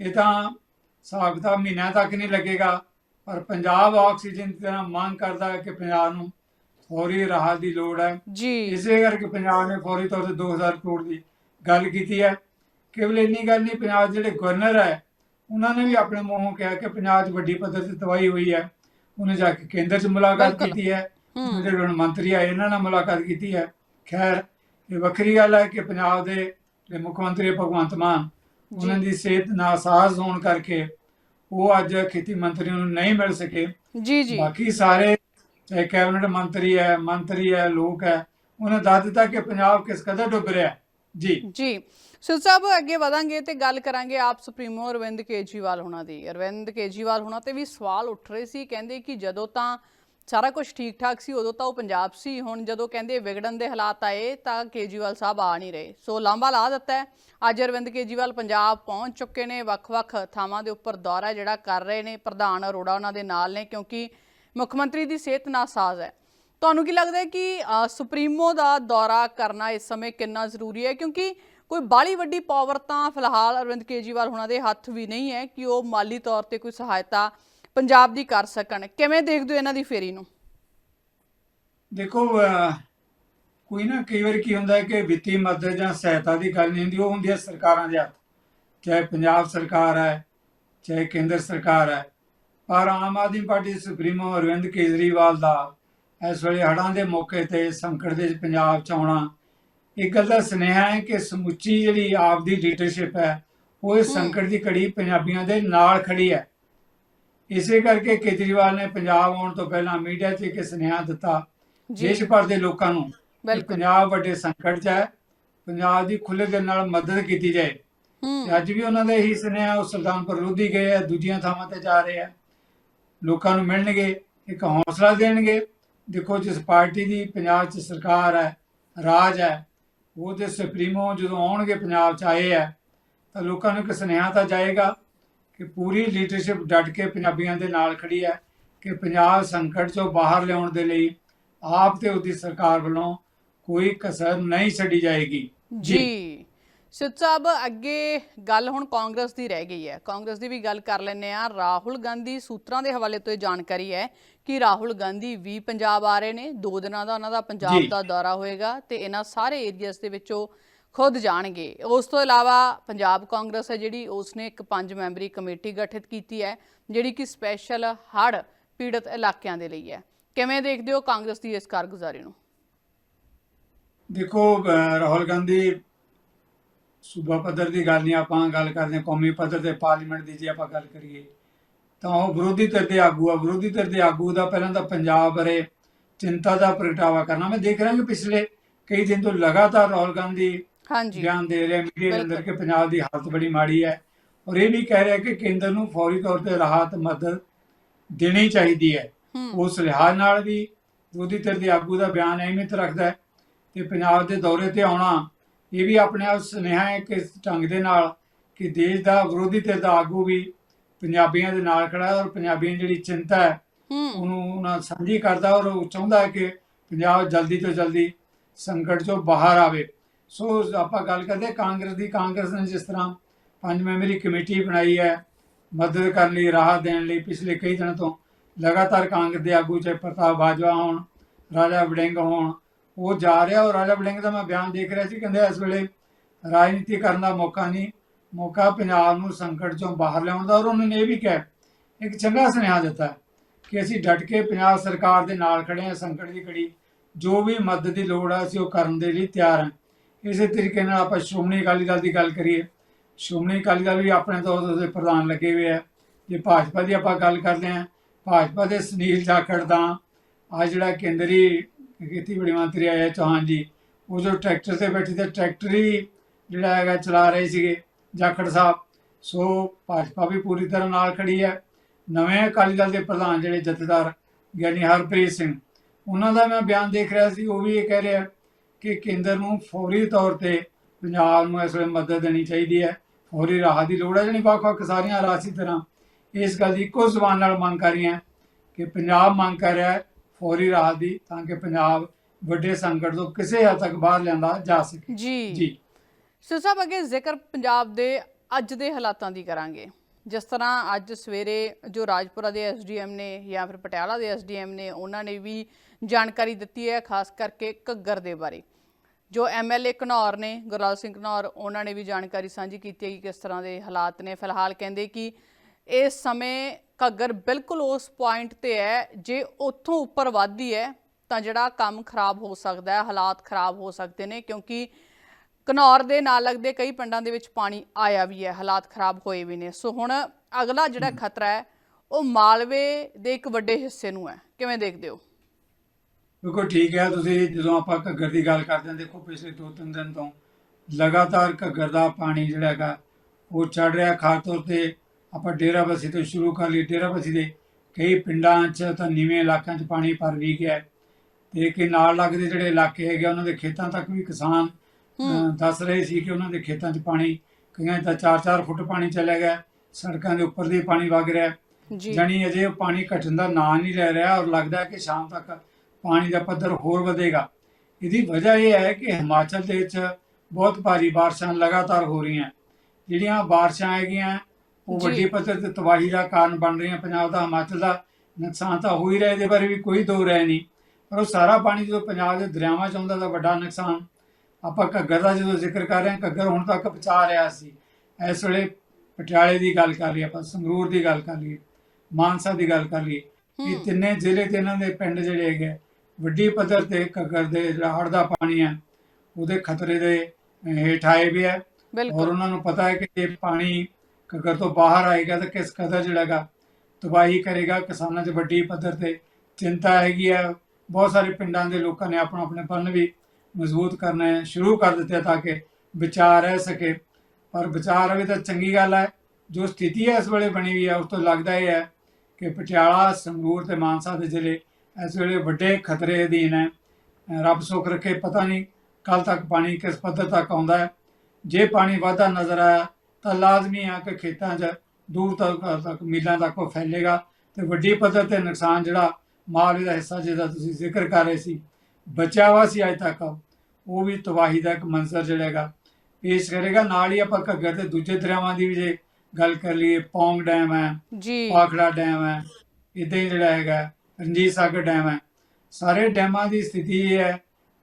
ਇਹ ਤਾਂ ਹਿਸਾਬ ਕਿਤਾਬ ਮਹੀਨਿਆਂ ਤੱਕ ਨਹੀਂ ਲੱਗੇਗਾ ਪਰ ਪੰਜਾਬ ਆਕਸੀਜਨ ਦੀ ਤਰ੍ਹਾਂ ਮੰਗ ਕਰਦਾ ਹੈ ਕਿ ਪੰਜਾਬ ਨੂੰ ਫੌਰੀ ਰਾਹਤ ਦੀ ਲੋੜ ਹੈ। ਜੀ। ਇਸੇ ਕਰਕੇ ਪੰਜਾਬ ਨੇ ਫੌਰੀ ਤੌਰ ਤੇ 2000 ਕਰੋੜ ਦੀ ਗੱਲ ਕੀਤੀ ਹੈ। ਕੇਵਲ ਇੰਨੀ ਗੱਲ ਨਹੀਂ ਪੰਜਾਬ ਜਿਹੜੇ ਗਵਰਨਰ ਹੈ ਉਹਨਾਂ ਨੇ ਵੀ ਆਪਣੇ ਮੂੰਹੋਂ ਕਿਹਾ ਕਿ ਪੰਜਾਬ 'ਚ ਵੱਡੀ ਪੱਧਰ ਤੇ ਤਬਾਹੀ ਹੋਈ ਹੈ। ਉਹਨੇ ਜਾ ਕੇ ਕੇਂਦਰ 'ਚ ਮੁਲਾਕਾਤ ਬਿਲਕੁਲ। ਕੀਤੀ ਹੈ। ਹੂੰ। ਜਿਹੜੇ ਹੁਣ ਮੰਤਰੀ ਆਏ ਇਹਨਾਂ ਨਾਲ ਮੁਲਾਕਾਤ ਕੀਤੀ ਹੈ। ਖੈਰ ਇਹ ਵੱਖਰੀ ਗੱਲ ਹੈ ਕਿ ਪੰਜਾਬ ਦੇ ਜਿਹੜੇ ਮੁੱਖ ਮੰਤਰੀ ਭਗਵੰਤ ਮਾਨ ਉਹਨਾਂ ਦੀ ਸਿਹਤ ਨਾਸਾਜ਼ ਹੋਣ ਕਰਕੇ ਉਹ ਅੱਜ ਖੇਤੀ ਮੰਤਰੀ ਨੂੰ ਨਹੀਂ ਮਿਲ ਸਕੇ। ਜੀ ਜੀ। ਬਾਕੀ ਸਾਰੇ ਚਾਹੇ ਕੈਬਨਿਟ ਮੰਤਰੀ ਹੈ ਮੰਤਰੀ ਹੈ, ਲੋਕ ਹੈ, ਉਹਨੇ ਦੱਸ ਦਿੱਤਾ ਕਿ ਪੰਜਾਬ ਕਿਸ ਕਦਰ ਡੁੱਬ ਰਿਹਾ ਹੈ। ਜੀ। ਜੀ। ਸਿੱਧ ਸਾਹਿਬ, ਅੱਗੇ ਵਧਾਂਗੇ ਤੇ ਗੱਲ ਕਰਾਂਗੇ ਆਪ ਸੁਪਰੀਮੋ ਅਰਵਿੰਦ ਕੇਜਰੀਵਾਲ ਹੋਣਾ ਦੀ। ਅਰਵਿੰਦ ਕੇਜਰੀਵਾਲ ਹੋਣਾ ਤੇ ਵੀ ਸਵਾਲ ਉੱਠ ਰਹੇ ਸੀ, ਕਹਿੰਦੇ ਕਿ ਜਦੋਂ ਤਾਂ ਸਾਰਾ ਕੁਝ ਠੀਕ ਠਾਕ ਸੀ, ਉਦੋਂ ਤਾਂ ਉਹ ਪੰਜਾਬ ਸੀ। ਹੁਣ ਜਦੋਂ ਕਹਿੰਦੇ ਵਿਗੜਨ ਦੇ ਹਾਲਾਤ ਆਏ, ਤਾਂ ਕੇਜਰੀਵਾਲ ਸਾਹਿਬ ਆ ਨਹੀਂ ਰਹੇ। ਸੋ ਲਾਂਬਾ ਲਾ ਦਿੱਤਾ ਹੈ। ਅੱਜ ਅਰਵਿੰਦ ਕੇਜਰੀਵਾਲ ਪੰਜਾਬ ਪਹੁੰਚ ਚੁੱਕੇ ਨੇ, ਵੱਖ-ਵੱਖ ਥਾਵਾਂ ਦੇ ਉੱਪਰ ਦੌਰਾ ਜਿਹੜਾ ਕਰ ਰਹੇ ਨੇ, ਪ੍ਰਧਾਨ ਅਰੋੜਾ ਉਹਨਾਂ ਦੇ ਨਾਲ ਨੇ, ਕਿਉਂਕਿ ਮੁੱਖ ਮੰਤਰੀ ਦੀ ਸਿਹਤ ਨਾਸਾਜ਼ ਹੈ। ਤੁਹਾਨੂੰ ਕੀ ਲੱਗਦਾ ਹੈ ਕਿ ਸੁਪਰੀਮੋ ਦਾ ਦੌਰਾ ਕਰਨਾ ਇਸ ਸਮੇਂ ਕਿੰਨਾ ਜ਼ਰੂਰੀ ਹੈ? ਕਿਉਂਕਿ ਕੋਈ ਬਾਲੀ ਵੱਡੀ ਪਾਵਰ ਤਾਂ ਫਿਲਹਾਲ ਅਰਵਿੰਦ ਕੇਜਰੀਵਾਲ ਹੁਣਾਂ ਦੇ ਹੱਥ ਵੀ ਨਹੀਂ ਹੈ ਕਿ ਉਹ ਮਾਲੀ ਤੌਰ ਤੇ ਕੋਈ ਸਹਾਇਤਾ ਪੰਜਾਬ ਦੀ ਕਰ ਸਕਣ। ਕਿਵੇਂ ਦੇਖਦੇ ਹੋ ਇਹਨਾਂ ਦੀ ਫੇਰੀ ਨੂੰ? ਦੇਖੋ ਕੋਈ ਨਾ ਕਈ ਵਾਰ ਕੀ ਹੁੰਦਾ ਹੈ ਕਿ ਵਿੱਤੀ ਮਦਦ ਜਾਂ ਸਹਾਇਤਾ ਦੀ ਗੱਲ ਨਹੀਂ ਹੁੰਦੀ, ਉਹ ਹੁੰਦੀ ਹੈ ਸਰਕਾਰਾਂ ਦੇ ਹੱਥ। ਚਾਹੇ ਪੰਜਾਬ ਸਰਕਾਰ ਹੈ, ਚਾਹੇ ਕੇਂਦਰ ਸਰਕਾਰ ਹੈ। ਪਰ ਆਮ ਆਦਮੀ ਪਾਰਟੀ ਦੇ ਸੁਪਰੀਮੋ ਅਰਵਿੰਦ ਕੇਜਰੀਵਾਲ ਦਾ ਇਸ ਵੇਲੇ ਹੜ੍ਹਾਂ ਦੇ ਮੌਕੇ ਤੇ ਸੰਕਟ ਦੇ ਵਿੱਚ ਪੰਜਾਬ ਚ ਆਉਣਾ ਇੱਕ ਗੱਲ ਦਾ ਸੁਨੇਹਾ ਹੈ ਕਿ ਸਮੁੱਚੀ ਜਿਹੜੀ ਆਪ ਦੀ ਲੀਡਰਸ਼ਿਪ ਹੈ ਉਹ ਇਸ ਸੰਕਟ ਦੀ ਘੜੀ ਪੰਜਾਬੀਆਂ ਦੇ ਨਾਲ ਖੜੀ ਹੈ। ਇਸੇ ਕਰਕੇ ਕੇਜਰੀਵਾਲ ਨੇ ਪੰਜਾਬ ਆਉਣ ਤੋਂ ਪਹਿਲਾਂ ਮੀਡੀਆ 'ਚ ਇੱਕ ਸੁਨੇਹਾ ਦਿੱਤਾ ਦੇਸ਼ ਭਰ ਦੇ ਲੋਕਾਂ ਨੂੰ ਪੰਜਾਬ ਵੱਡੇ ਸੰਕਟ 'ਚ ਹੈ ਪੰਜਾਬ ਦੀ ਖੁੱਲ੍ਹ ਦਿਲ ਨਾਲ ਮਦਦ ਕੀਤੀ ਜਾਏ। ਅੱਜ ਵੀ ਉਹਨਾਂ ਦਾ ਇਹੀ ਸੁਨੇਹਾ ਉਹ ਸੁਲਤਾਨਪੁਰ ਲੋਧੀ ਗਏ ਆ ਦੂਜੀਆਂ ਥਾਵਾਂ ਤੇ ਜਾ ਰਹੇ ਆ ਲੋਕਾਂ ਨੂੰ ਮਿਲਣਗੇ ਇੱਕ ਹੌਸਲਾ ਦੇਣਗੇ। ਦੇਖੋ ਜਿਸ ਪਾਰਟੀ ਦੀ ਪੰਜਾਬ 'ਚ ਸਰਕਾਰ ਹੈ ਰਾਜ ਹੈ ਉਹਦੇ ਸੁਪਰੀਮੋ ਜਦੋਂ ਆਉਣਗੇ ਪੰਜਾਬ 'ਚ ਆਏ ਆ ਤਾਂ ਲੋਕਾਂ ਨੂੰ ਇੱਕ ਸੁਨੇਹਾ ਤਾਂ ਜਾਏਗਾ ਕਿ ਪੂਰੀ ਲੀਡਰਸ਼ਿਪ ਡਟ ਕੇ ਪੰਜਾਬੀਆਂ ਦੇ ਨਾਲ ਖੜੀ ਹੈ ਕਿ ਪੰਜਾਬ ਸੰਕਟ 'ਚੋਂ ਬਾਹਰ ਲਿਆਉਣ ਦੇ ਲਈ ਆਪ ਤੇ ਉਹਦੀ ਸਰਕਾਰ ਵੱਲੋਂ ਕੋਈ ਕਸਰ ਨਹੀਂ ਛੱਡੀ ਜਾਏਗੀ। ਜੀ। ਸਿੱਧ ਸਾਹਿਬ ਅੱਗੇ ਗੱਲ ਹੁਣ ਕਾਂਗਰਸ ਦੀ ਰਹਿ ਗਈ ਹੈ। ਕਾਂਗਰਸ ਦੀ ਵੀ ਗੱਲ ਕਰ ਲੈਂਦੇ ਆ ਰਾਹੁਲ ਗਾਂਧੀ ਸੂਤਰਾਂ ਦੇ ਹਵਾਲੇ ਤੋਂ ਇਹ ਜਾਣਕਾਰੀ ਹੈ ਕਿ ਰਾਹੁਲ ਗਾਂਧੀ ਵੀ ਪੰਜਾਬ ਆ ਰਹੇ ਨੇ। ਦੋ ਦਿਨਾਂ ਦਾ ਉਹਨਾਂ ਦਾ ਪੰਜਾਬ। ਦਾ ਦੌਰਾ ਹੋਏਗਾ ਤੇ ਇਹਨਾਂ ਸਾਰੇ ਏਰੀਆਜ਼ ਦੇ ਵਿੱਚੋਂ ਖੁਦ ਜਾਣਗੇ। ਉਸ ਤੋਂ ਇਲਾਵਾ ਪੰਜਾਬ ਕਾਂਗਰਸ ਹੈ ਜਿਹੜੀ ਉਸਨੇ ਇੱਕ ਪੰਜ ਮੈਂਬਰੀ ਕਮੇਟੀ ਗਠਿਤ ਕੀਤੀ ਹੈ ਜਿਹੜੀ ਕਿ ਸਪੈਸ਼ਲ ਹੜ੍ਹ ਪੀੜਤ ਇਲਾਕਿਆਂ ਦੇ ਲਈ ਹੈ। ਕਿਵੇਂ ਦੇਖਦੇ ਹੋ ਕਾਂਗਰਸ ਦੀ ਇਸ ਕਾਰਗੁਜ਼ਾਰੀ ਨੂੰ? ਦੇਖੋ ਰਾਹੁਲ ਗਾਂਧੀ ਸੂਬਾ ਪੱਧਰ ਦੀ ਗੱਲ ਨਹੀਂ ਆਪਾਂ ਗੱਲ ਕਰਦੇ ਕੌਮੀ ਪੱਧਰ ਤੇ ਪਾਰਲੀਮੈਂਟ ਦੀ ਜੇ ਆਪਾਂ ਗੱਲ ਕਰੀਏ ਤਾਂ ਉਹ ਵਿਰੋਧੀ ਧਿਰ ਦੇ ਆਗੂ ਆ। ਵਿਰੋਧੀ ਧਿਰ ਦੇ ਆਗੂ ਦਾ ਪਹਿਲਾਂ ਤਾਂ ਪੰਜਾਬ ਬਾਰੇ ਚਿੰਤਾ ਦਾ ਪ੍ਰਗਟਾਵਾ ਕਰਨਾ। ਮੈਂ ਦੇਖ ਰਿਹਾ ਕਿ ਪਿਛਲੇ ਕਈ ਦਿਨ ਤੋਂ ਲਗਾਤਾਰ ਰਾਹੁਲ ਗਾਂਧੀ ਹਾਂਜੀ। ਬਿਆਨ ਦੇ ਰਿਹਾ ਮੀਡੀਆ ਦੇ ਅੰਦਰ। ਕਿ ਪੰਜਾਬ ਦੀ ਹਾਲਤ ਬੜੀ ਮਾੜੀ ਹੈ ਔਰ ਇਹ ਵੀ ਕਹਿ ਰਿਹਾ ਕਿ ਕੇਂਦਰ ਨੂੰ ਫੌਰੀ ਤੌਰ ਤੇ ਰਾਹਤ ਮਦਦ ਦੇਣੀ ਚਾਹੀਦੀ ਹੈ। ਹੂੰ। ਉਸ ਲਿਹਾਜ਼ ਨਾਲ ਵੀ ਵਿਰੋਧੀ ਧਿਰ ਦੇ ਆਗੂ ਦਾ ਬਿਆਨ ਅਹਿਮੀਅਤ ਰੱਖਦਾ ਹੈ ਕਿ ਪੰਜਾਬ ਦੇ ਦੌਰੇ ਤੇ ਆਉਣਾ ਇਹ ਵੀ ਆਪਣੇ ਆਪ ਸੁਨੇਹਾ ਹੈ ਕਿ ਢੰਗ ਦੇ ਨਾਲ ਕਿ ਦੇਸ਼ ਦਾ ਵਿਰੋਧੀ ਧਿਰ ਦਾ ਆਗੂ ਵੀ ਪੰਜਾਬੀਆਂ ਦੇ ਨਾਲ ਖੜਾ ਹੈ ਔਰ ਪੰਜਾਬੀਆਂ ਜਿਹੜੀ ਚਿੰਤਾ ਹੈ ਉਹਨੂੰ ਉਹਨਾਂ ਸਾਂਝੀ ਕਰਦਾ ਔਰ ਉਹ ਚਾਹੁੰਦਾ ਹੈ ਕਿ ਪੰਜਾਬ ਜਲਦੀ ਤੋਂ ਜਲਦੀ ਸੰਕਟ ਚੋਂ ਬਾਹਰ ਆਵੇ। ਸੋ ਆਪਾਂ ਗੱਲ ਕਰਦੇ ਕਾਂਗਰਸ ਦੀ। ਕਾਂਗਰਸ ਨੇ ਜਿਸ ਤਰ੍ਹਾਂ ਪੰਜ ਮੈਂਬਰੀ ਕਮੇਟੀ ਬਣਾਈ ਹੈ ਮਦਦ ਕਰਨ ਲਈ ਰਾਹਤ ਦੇਣ ਲਈ ਪਿਛਲੇ ਕਈ ਦਿਨਾਂ ਤੋਂ ਲਗਾਤਾਰ ਕਾਂਗਰਸ ਦੇ ਆਗੂ ਚਾਹੇ ਪ੍ਰਤਾਪ ਬਾਜਵਾ ਹੋਣ ਰਾਜਾ ਵੜਿੰਗ ਹੋਣ ਉਹ ਜਾ ਰਿਹਾ ਔਰ ਰਾਜਾ ਬਲਿੰਗ ਦਾ ਮੈਂ ਬਿਆਨ ਦੇਖ ਰਿਹਾ ਸੀ, ਕਹਿੰਦੇ ਇਸ ਵੇਲੇ ਰਾਜਨੀਤੀ ਕਰਨ ਦਾ ਮੌਕਾ ਨਹੀਂ। ਮੌਕਾ ਪੰਜਾਬ ਨੂੰ ਸੰਕਟ ਚੋਂ ਬਾਹਰ ਲਿਆਉਣ ਦਾ, ਔਰ ਉਹਨਾਂ ਨੇ ਇਹ ਵੀ ਕਿਹਾ, ਇੱਕ ਚੰਗਾ ਸੁਨੇਹਾ ਦਿੱਤਾ ਕਿ ਅਸੀਂ ਡਟ ਕੇ ਪੰਜਾਬ ਸਰਕਾਰ ਦੇ ਨਾਲ ਖੜੇ ਹਾਂ, ਸੰਕਟ ਦੀ ਘੜੀ, ਜੋ ਵੀ ਮਦਦ ਦੀ ਲੋੜ ਹੈ, ਅਸੀਂ ਉਹ ਕਰਨ ਦੇ ਲਈ ਤਿਆਰ ਹਾਂ। ਇਸੇ ਤਰੀਕੇ ਨਾਲ ਆਪਾਂ ਸ਼੍ਰੋਮਣੀ ਅਕਾਲੀ ਦਲ ਦੀ ਗੱਲ ਕਰੀਏ, ਸ਼੍ਰੋਮਣੀ ਅਕਾਲੀ ਦਲ ਵੀ ਆਪਣੇ ਤੌਰ ਤੇ ਪ੍ਰਧਾਨ ਲੱਗੇ ਹੋਏ ਆ। ਜੇ ਭਾਜਪਾ ਦੀ ਆਪਾਂ ਗੱਲ ਕਰਦੇ ਹਾਂ ਭਾਜਪਾ ਦੇ ਸੁਨੀਲ ਜਾਖੜ ਦਾ ਆ ਜਿਹੜਾ ਕੇਂਦਰੀ ਖੇਤੀਬਾੜੀ ਮੰਤਰੀ ਆਇਆ ਚੌਹਾਨ ਜੀ। ਉਹ ਜੋ ਟਰੈਕਟਰ ਤੇ ਬੈਠੇ ਤੇ ਟਰੈਕਟਰ ਹੀ ਜਿਹੜਾ ਹੈਗਾ ਚਲਾ ਰਹੇ ਸੀਗੇ, ਜਾਖੜ ਸਾਹਿਬ। ਸੋ ਭਾਜਪਾ ਵੀ ਪੂਰੀ ਤਰ੍ਹਾਂ ਨਾਲ ਖੜੀ ਹੈ। ਨਵੇਂ ਅਕਾਲੀ ਦਲ ਦੇ ਪ੍ਰਧਾਨ ਜਿਹੜੇ ਜਥੇਦਾਰ ਗਿਆਨੀ ਹਰਪ੍ਰੀਤ ਸਿੰਘ, ਉਹਨਾਂ ਦਾ ਮੈਂ ਬਿਆਨ ਦੇਖ ਰਿਹਾ ਸੀ, ਉਹ ਵੀ ਇਹ ਕਹਿ ਰਿਹਾ ਕਿ ਕੇਂਦਰ ਨੂੰ ਫੌਰੀ ਤੌਰ ਤੇ ਪੰਜਾਬ ਨੂੰ ਇਸ ਵੇਲੇ ਮਦਦ ਦੇਣੀ ਚਾਹੀਦੀ ਹੈ। ਫੌਰੀ ਰਾਹਤ ਦੀ ਲੋੜ ਹੈ ਜਿਹੜੀ ਵੱਖ-ਵੱਖ ਸਾਰੀਆਂ ਰਾਸੀ ਤਰ੍ਹਾਂ। ਇਸ ਗੱਲ ਦੀ ਇੱਕੋ ਜ਼ੁਬਾਨ ਨਾਲ ਮੰਗ ਕਰ ਰਹੀਆਂ ਕਿ ਪੰਜਾਬ ਮੰਗ ਕਰ ਰਿਹਾ ਹੈ ਫੌਰੀ ਰਾਹਤ ਦੀ ਤਾਂ ਕਿ ਪੰਜਾਬ ਵੱਡੇ ਸੰਕਟ ਤੋਂ ਕਿਸੇ ਹੱਦ ਤੱਕ ਬਾਹਰ ਲਿਆਂਦਾ ਜਾ ਸਕੇ। ਜੀ। ਜੀ। ਸੋ ਸਾਹਿਬ ਅੱਗੇ ਜ਼ਿਕਰ ਪੰਜਾਬ ਦੇ ਅੱਜ ਦੇ ਹਾਲਾਤਾਂ ਦੀ ਕਰਾਂਗੇ। ਜਿਸ ਤਰ੍ਹਾਂ ਅੱਜ ਸਵੇਰੇ ਜੋ ਰਾਜਪੁਰਾ ਦੇ ਐਸਡੀਐਮ ਨੇ ਜਾਂ ਫਿਰ ਪਟਿਆਲਾ ਦੇ ਐਸਡੀਐਮ ਨੇ ਉਹਨਾਂ ਨੇ ਵੀ ਜਾਣਕਾਰੀ ਦਿੱਤੀ ਹੈ ਖਾਸ ਕਰਕੇ ਘੱਗਰ ਦੇ ਬਾਰੇ। ਜੋ ਐਮਐਲਏ ਘਨੌਰ ਨੇ ਗੁਰਲਾਲ ਸਿੰਘ ਘਨੌਰ ਉਹਨਾਂ ਨੇ ਵੀ ਜਾਣਕਾਰੀ ਸਾਂਝੀ ਕੀਤੀ ਹੈ ਕਿ ਕਿਸ ਤਰ੍ਹਾਂ ਦੇ ਹਾਲਾਤ ਨੇ। ਫਿਲਹਾਲ ਕਹਿੰਦੇ ਕਿ ਇਸ ਸਮੇਂ ਘੱਗਰ ਬਿਲਕੁਲ ਉਸ ਪੁਆਇੰਟ ਤੇ ਹੈ ਜੇ ਉੱਥੋਂ ਉੱਪਰ ਵੱਧਦੀ ਹੈ ਤਾਂ ਜਿਹੜਾ ਕੰਮ ਖਰਾਬ ਹੋ ਸਕਦਾ ਹੈ ਹਾਲਾਤ ਖਰਾਬ ਹੋ ਸਕਦੇ ਨੇ ਕਿਉਂਕਿ ਘਨੌਰ ਦੇ ਨਾਲ ਲੱਗਦੇ ਕਈ ਪਿੰਡਾਂ ਦੇ ਵਿੱਚ ਪਾਣੀ ਆਇਆ ਵੀ ਹੈ ਹਾਲਾਤ ਖਰਾਬ ਹੋਏ ਵੀ ਨੇ। ਸੋ ਹੁਣ ਅਗਲਾ ਜਿਹੜਾ ਖਤਰਾ ਹੈ ਉਹ ਮਾਲਵੇ ਦੇ ਇੱਕ ਵੱਡੇ ਹਿੱਸੇ ਨੂੰ ਹੈ। ਕਿਵੇਂ ਦੇਖਦੇ ਹੋ? ਬਿਲਕੁਲ ਠੀਕ ਹੈ ਤੁਸੀਂ ਜਦੋਂ ਆਪਾਂ ਘੱਗਰ ਦੀ ਗੱਲ ਕਰਦੇ ਹਾਂ ਦੇਖੋ ਪਿਛਲੇ ਦੋ ਤਿੰਨ ਦਿਨ ਤੋਂ ਲਗਾਤਾਰ ਘੱਗਰ ਦਾ ਪਾਣੀ ਜਿਹੜਾ ਹੈਗਾ ਉਹ ਚੜ ਰਿਹਾ। ਖਾਸ ਤੌਰ ਤੇ ਆਪਾਂ ਡੇਰਾਬੱਸੀ ਤੋਂ ਸ਼ੁਰੂ ਕਰ ਲਈ ਡੇਰਾਬੱਸੀ ਦੇ ਕਈ ਪਿੰਡਾਂ 'ਚ ਤਾਂ ਨੀਵੇਂ ਇਲਾਕਿਆਂ 'ਚ ਪਾਣੀ ਭਰ ਵੀ ਗਿਆ। ਤੇ ਕਿ ਨਾਲ ਲੱਗਦੇ ਜਿਹੜੇ ਇਲਾਕੇ ਹੈਗੇ ਉਹਨਾਂ ਦੇ ਖੇਤਾਂ ਤੱਕ ਵੀ ਕਿਸਾਨ ਦੱਸ ਰਹੇ ਸੀ ਕਿ ਉਹਨਾਂ ਦੇ ਖੇਤਾਂ 'ਚ ਪਾਣੀ ਕਈਆਂ ਤਾਂ 4-4 ਫੁੱਟ ਪਾਣੀ ਚਲਾ ਗਿਆ। ਸੜਕਾਂ ਦੇ ਉੱਪਰ ਦੀ ਪਾਣੀ ਵਗ ਰਿਹਾ। ਹੈ। ਜੀ। ਜਾਣੀ ਅਜੇ ਪਾਣੀ ਘਟਣ ਦਾ ਨਾਂ ਨਹੀਂ ਲੈ ਰਿਹਾ ਔਰ ਲੱਗਦਾ ਹੈ ਕਿ ਸ਼ਾਮ ਤੱਕ ਪਾਣੀ ਦਾ ਪੱਧਰ ਹੋਰ ਵਧੇਗਾ। ਇਹਦੀ ਵਜ੍ਹਾ ਇਹ ਹੈ ਕਿ ਹਿਮਾਚਲ ਦੇ ਵਿੱਚ ਬਹੁਤ ਭਾਰੀ ਬਾਰਿਸ਼ਾਂ ਲਗਾਤਾਰ ਹੋ ਰਹੀਆਂ। ਜਿਹੜੀਆਂ ਬਾਰਿਸ਼ਾਂ ਹੈਗੀਆਂ ਉਹ ਜੀ। ਵੱਡੀ ਪੱਧਰ ਤੇ ਤਬਾਹੀ ਦਾ ਕਾਰਨ ਬਣ ਰਹੀਆਂ ਪੰਜਾਬ ਦਾ ਹਿਮਾਚਲ ਦਾ ਨੁਕਸਾਨ ਤਾਂ ਹੋ ਹੀ ਰਿਹਾ ਇਹਦੇ ਬਾਰੇ ਵੀ ਕੋਈ ਦੋ ਰਾਏ ਨਹੀਂ। ਪਰ ਉਹ ਸਾਰਾ ਪਾਣੀ ਜਦੋਂ ਪੰਜਾਬ ਦੇ ਦਰਿਆਵਾਂ ਚ ਆਉਂਦਾ ਤਾਂ ਵੱਡਾ ਨੁਕਸਾਨ। ਆਪਾਂ ਘੱਗਰ ਦਾ ਜਦੋਂ ਜ਼ਿਕਰ ਕਰ ਰਹੇ ਹਾਂ ਘੱਗਰ ਹੁਣ ਤੱਕ ਪਹੁੰਚਾ ਰਿਹਾ ਸੀ। ਇਸ ਵੇਲੇ ਪਟਿਆਲੇ ਦੀ ਗੱਲ ਕਰ ਲਈ ਆਪਾਂ ਸੰਗਰੂਰ ਦੀ ਗੱਲ ਕਰ ਲਈ ਮਾਨਸਾ ਦੀ ਗੱਲ ਕਰ ਲਈ ਇਹ ਹੂੰ ਤਿੰਨੇ ਜ਼ਿਲ੍ਹੇ ਤੇ ਇਹਨਾਂ ਦੇ ਪਿੰਡ ਜਿਹੜੇ ਹੈਗੇ ਵੱਡੀ ਪੱਧਰ ਤੇ ਘੱਗਰ ਦੇ ਜਿਹੜਾ ਹੜ੍ਹ ਦਾ ਪਾਣੀ ਹੈ ਉਹਦੇ ਖਤਰੇ ਦੇ ਹੇਠ ਆਏ ਵੀ ਹੈ ਔਰ ਬਿਲਕੁਲ ਉਹਨਾਂ ਨੂੰ ਪਤਾ ਹੈ ਕਿ ਇਹ ਪਾਣੀ ਕਿ ਘਰ ਤੋਂ ਬਾਹਰ ਆਏਗਾ ਤਾਂ ਕਿਸ ਕਦਰ ਜਿਹੜਾਗਾ ਤਬਾਹੀ ਕਰੇਗਾ ਕਿਸਾਨਾਂ 'ਚ ਵੱਡੀ ਪੱਧਰ ਤੇ। ਚਿੰਤਾ ਹੈਗੀ ਹੈ ਬਹੁਤ ਸਾਰੇ ਪਿੰਡਾਂ ਦੇ ਲੋਕਾਂ ਨੇ ਆਪਣਾ ਆਪਣੇ ਪੰਨ ਵੀ ਮਜ਼ਬੂਤ ਕਰਨਾ ਸ਼ੁਰੂ ਕਰ ਦਿੱਤੇ ਤਾਂ ਕਿ ਬਚਾ ਰਹਿ ਸਕੇ। ਪਰ ਵਿਚਾਰ ਰਵੇ ਤਾਂ ਚੰਗੀ ਗੱਲ ਹੈ ਜੋ ਸਥਿਤੀ ਹੈ ਇਸ ਵੇਲੇ ਬਣੀ ਹੋਈ ਹੈ ਉਸ ਤੋਂ ਲੱਗਦਾ ਇਹ ਹੈ ਕਿ ਪਟਿਆਲਾ, ਸੰਗਰੂਰ ਤੇ ਮਾਨਸਾ ਦੇ ਜ਼ਿਲ੍ਹੇ ਇਸ ਵੇਲੇ ਵੱਡੇ ਖਤਰੇ ਅਧੀਨ ਹੈ ਰੱਬ ਸੁੱਖ ਰੱਖੇ, ਪਤਾ ਨਹੀਂ ਕੱਲ ਤੱਕ ਪਾਣੀ ਕਿਸ ਪੱਧਰ ਤੱਕ ਆਉਂਦਾ ਹੈ। ਜੇ ਪਾਣੀ ਵਾਧਾ ਨਜ਼ਰ ਆਇਆ ਤਾਂ ਲਾਜ਼ਮੀ ਹੈ ਕਿ ਖੇਤਾਂ 'ਚ ਦੂਰ ਤੱਕ ਤੱਕ ਮੀਲਾਂ ਤੱਕ ਉਹ ਫੈਲੇਗਾ ਤੇ ਵੱਡੀ ਪੱਧਰ ਤੇ ਨੁਕਸਾਨ ਜਿਹੜਾ ਮਾਲਵੇ ਦਾ ਹਿੱਸਾ ਜਿਹਦਾ ਤੁਸੀਂ ਜ਼ਿਕਰ ਕਰ ਰਹੇ ਸੀ ਬਚਿਆ ਵਾ ਸੀ ਅਜੇ ਤੱਕ ਉਹ ਵੀ ਤਬਾਹੀ ਦਾ ਇੱਕ ਮੰਜ਼ਰ ਜਿਹੜਾ ਹੈਗਾ ਪੇਸ਼ ਕਰੇਗਾ। ਨਾਲ ਹੀ ਆਪਾਂ ਘੱਗਰ ਤੇ ਦੂਜੇ ਦਰਿਆਵਾਂ ਦੀ ਵੀ ਜੇ ਗੱਲ ਕਰ ਲਈਏ ਪੌਂਗ ਡੈਮ ਹੈ ਜੀ। ਪਾਖੜਾ ਡੈਮ ਹੈ ਇਦਾਂ ਹੀ ਜਿਹੜਾ ਹੈਗਾ ਰਣਜੀਤ ਸਾਗਰ ਡੈਮ ਹੈ। ਸਾਰੇ ਡੈਮਾਂ ਦੀ ਸਥਿਤੀ ਇਹ ਹੈ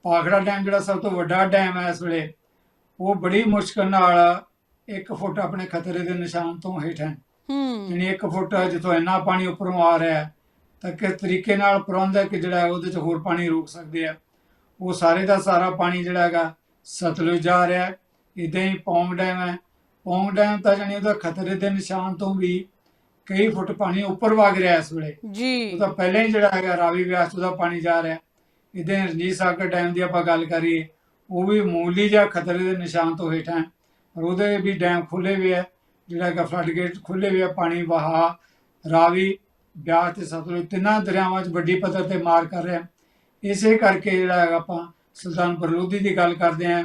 ਪਾਖੜਾ ਡੈਮ ਜਿਹੜਾ ਸਭ ਤੋਂ ਵੱਡਾ ਡੈਮ ਹੈ ਇਸ ਵੇਲੇ ਉਹ ਬੜੀ ਮੁਸ਼ਕਲ ਨਾਲ 1 ਫੁੱਟ ਆਪਣੇ ਖਤਰੇ ਦੇ ਨਿਸ਼ਾਨ ਤੋਂ ਹੇਠ ਹੈ। ਹੂੰ। ਯਾਨੀ 1 ਫੁੱਟ ਜਿੱਥੋਂ ਇੰਨਾ ਪਾਣੀ ਉੱਪਰੋਂ ਆ ਰਿਹਾ ਹੈ ਤਾਂ ਕਿਸ ਤਰੀਕੇ ਨਾਲ ਪ੍ਰਬੰਧਕ ਜਿਹੜਾ ਉਹਦੇ 'ਚ ਹੋਰ ਪਾਣੀ ਰੋਕ ਸਕਦੇ ਆ? ਉਹ ਸਾਰੇ ਦਾ ਸਾਰਾ ਪਾਣੀ ਜਿਹੜਾ ਹੈਗਾ ਸਤਲੁਜ ਜਾ ਰਿਹਾ ਹੈ। ਇਦਾਂ ਹੀ ਪੌਂਗ ਡੈਮ ਹੈ। ਪੌਂਗ ਡੈਮ ਤਾਂ ਜਾਣੀ ਉਹਦਾ ਖਤਰੇ ਦੇ ਨਿਸ਼ਾਨ ਤੋਂ ਵੀ ਕਈ ਫੁੱਟ ਪਾਣੀ ਉੱਪਰ ਵਗ ਰਿਹਾ ਇਸ ਵੇਲੇ। ਜੀ। ਉਹ ਤਾਂ ਪਹਿਲਾਂ ਹੀ ਜਿਹੜਾ ਹੈਗਾ ਰਾਵੀ ਵਿਆਸ ਤੋਂ ਦਾ ਪਾਣੀ ਜਾ ਰਿਹਾ ਇਦਾਂ ਰਣਜੀਤ ਸਾਗਰ ਡੈਮ ਦੀ ਆਪਾਂ ਗੱਲ ਕਰੀਏ ਉਹ ਵੀ ਮਾਮੂਲੀ ਜਿਹਾ ਖਤਰੇ ਦੇ ਨਿਸ਼ਾਨ ਤੋਂ ਹੇਠਾਂ ਔਰ ਉਹਦੇ ਵੀ ਡੈਮ ਖੁੱਲੇ ਹੋਏ ਆ ਜਿਹੜਾ ਹੈਗਾ ਫਲੱਡ ਗੇਟ ਖੁੱਲੇ ਹੋਏ ਆ ਪਾਣੀ ਵਹਾ ਰਾਵੀ ਬਿਆਸ ਤੇ ਸਤਲੁਜ ਤਿੰਨਾਂ ਦਰਿਆਵਾਂ 'ਚ ਵੱਡੀ ਪੱਧਰ ਤੇ ਮਾਰ ਕਰ ਰਿਹਾ। ਇਸੇ ਕਰਕੇ ਜਿਹੜਾ ਹੈਗਾ ਆਪਾਂ ਸੁਲਤਾਨਪੁਰ ਲੋਧੀ ਦੀ ਗੱਲ ਕਰਦੇ ਆਂ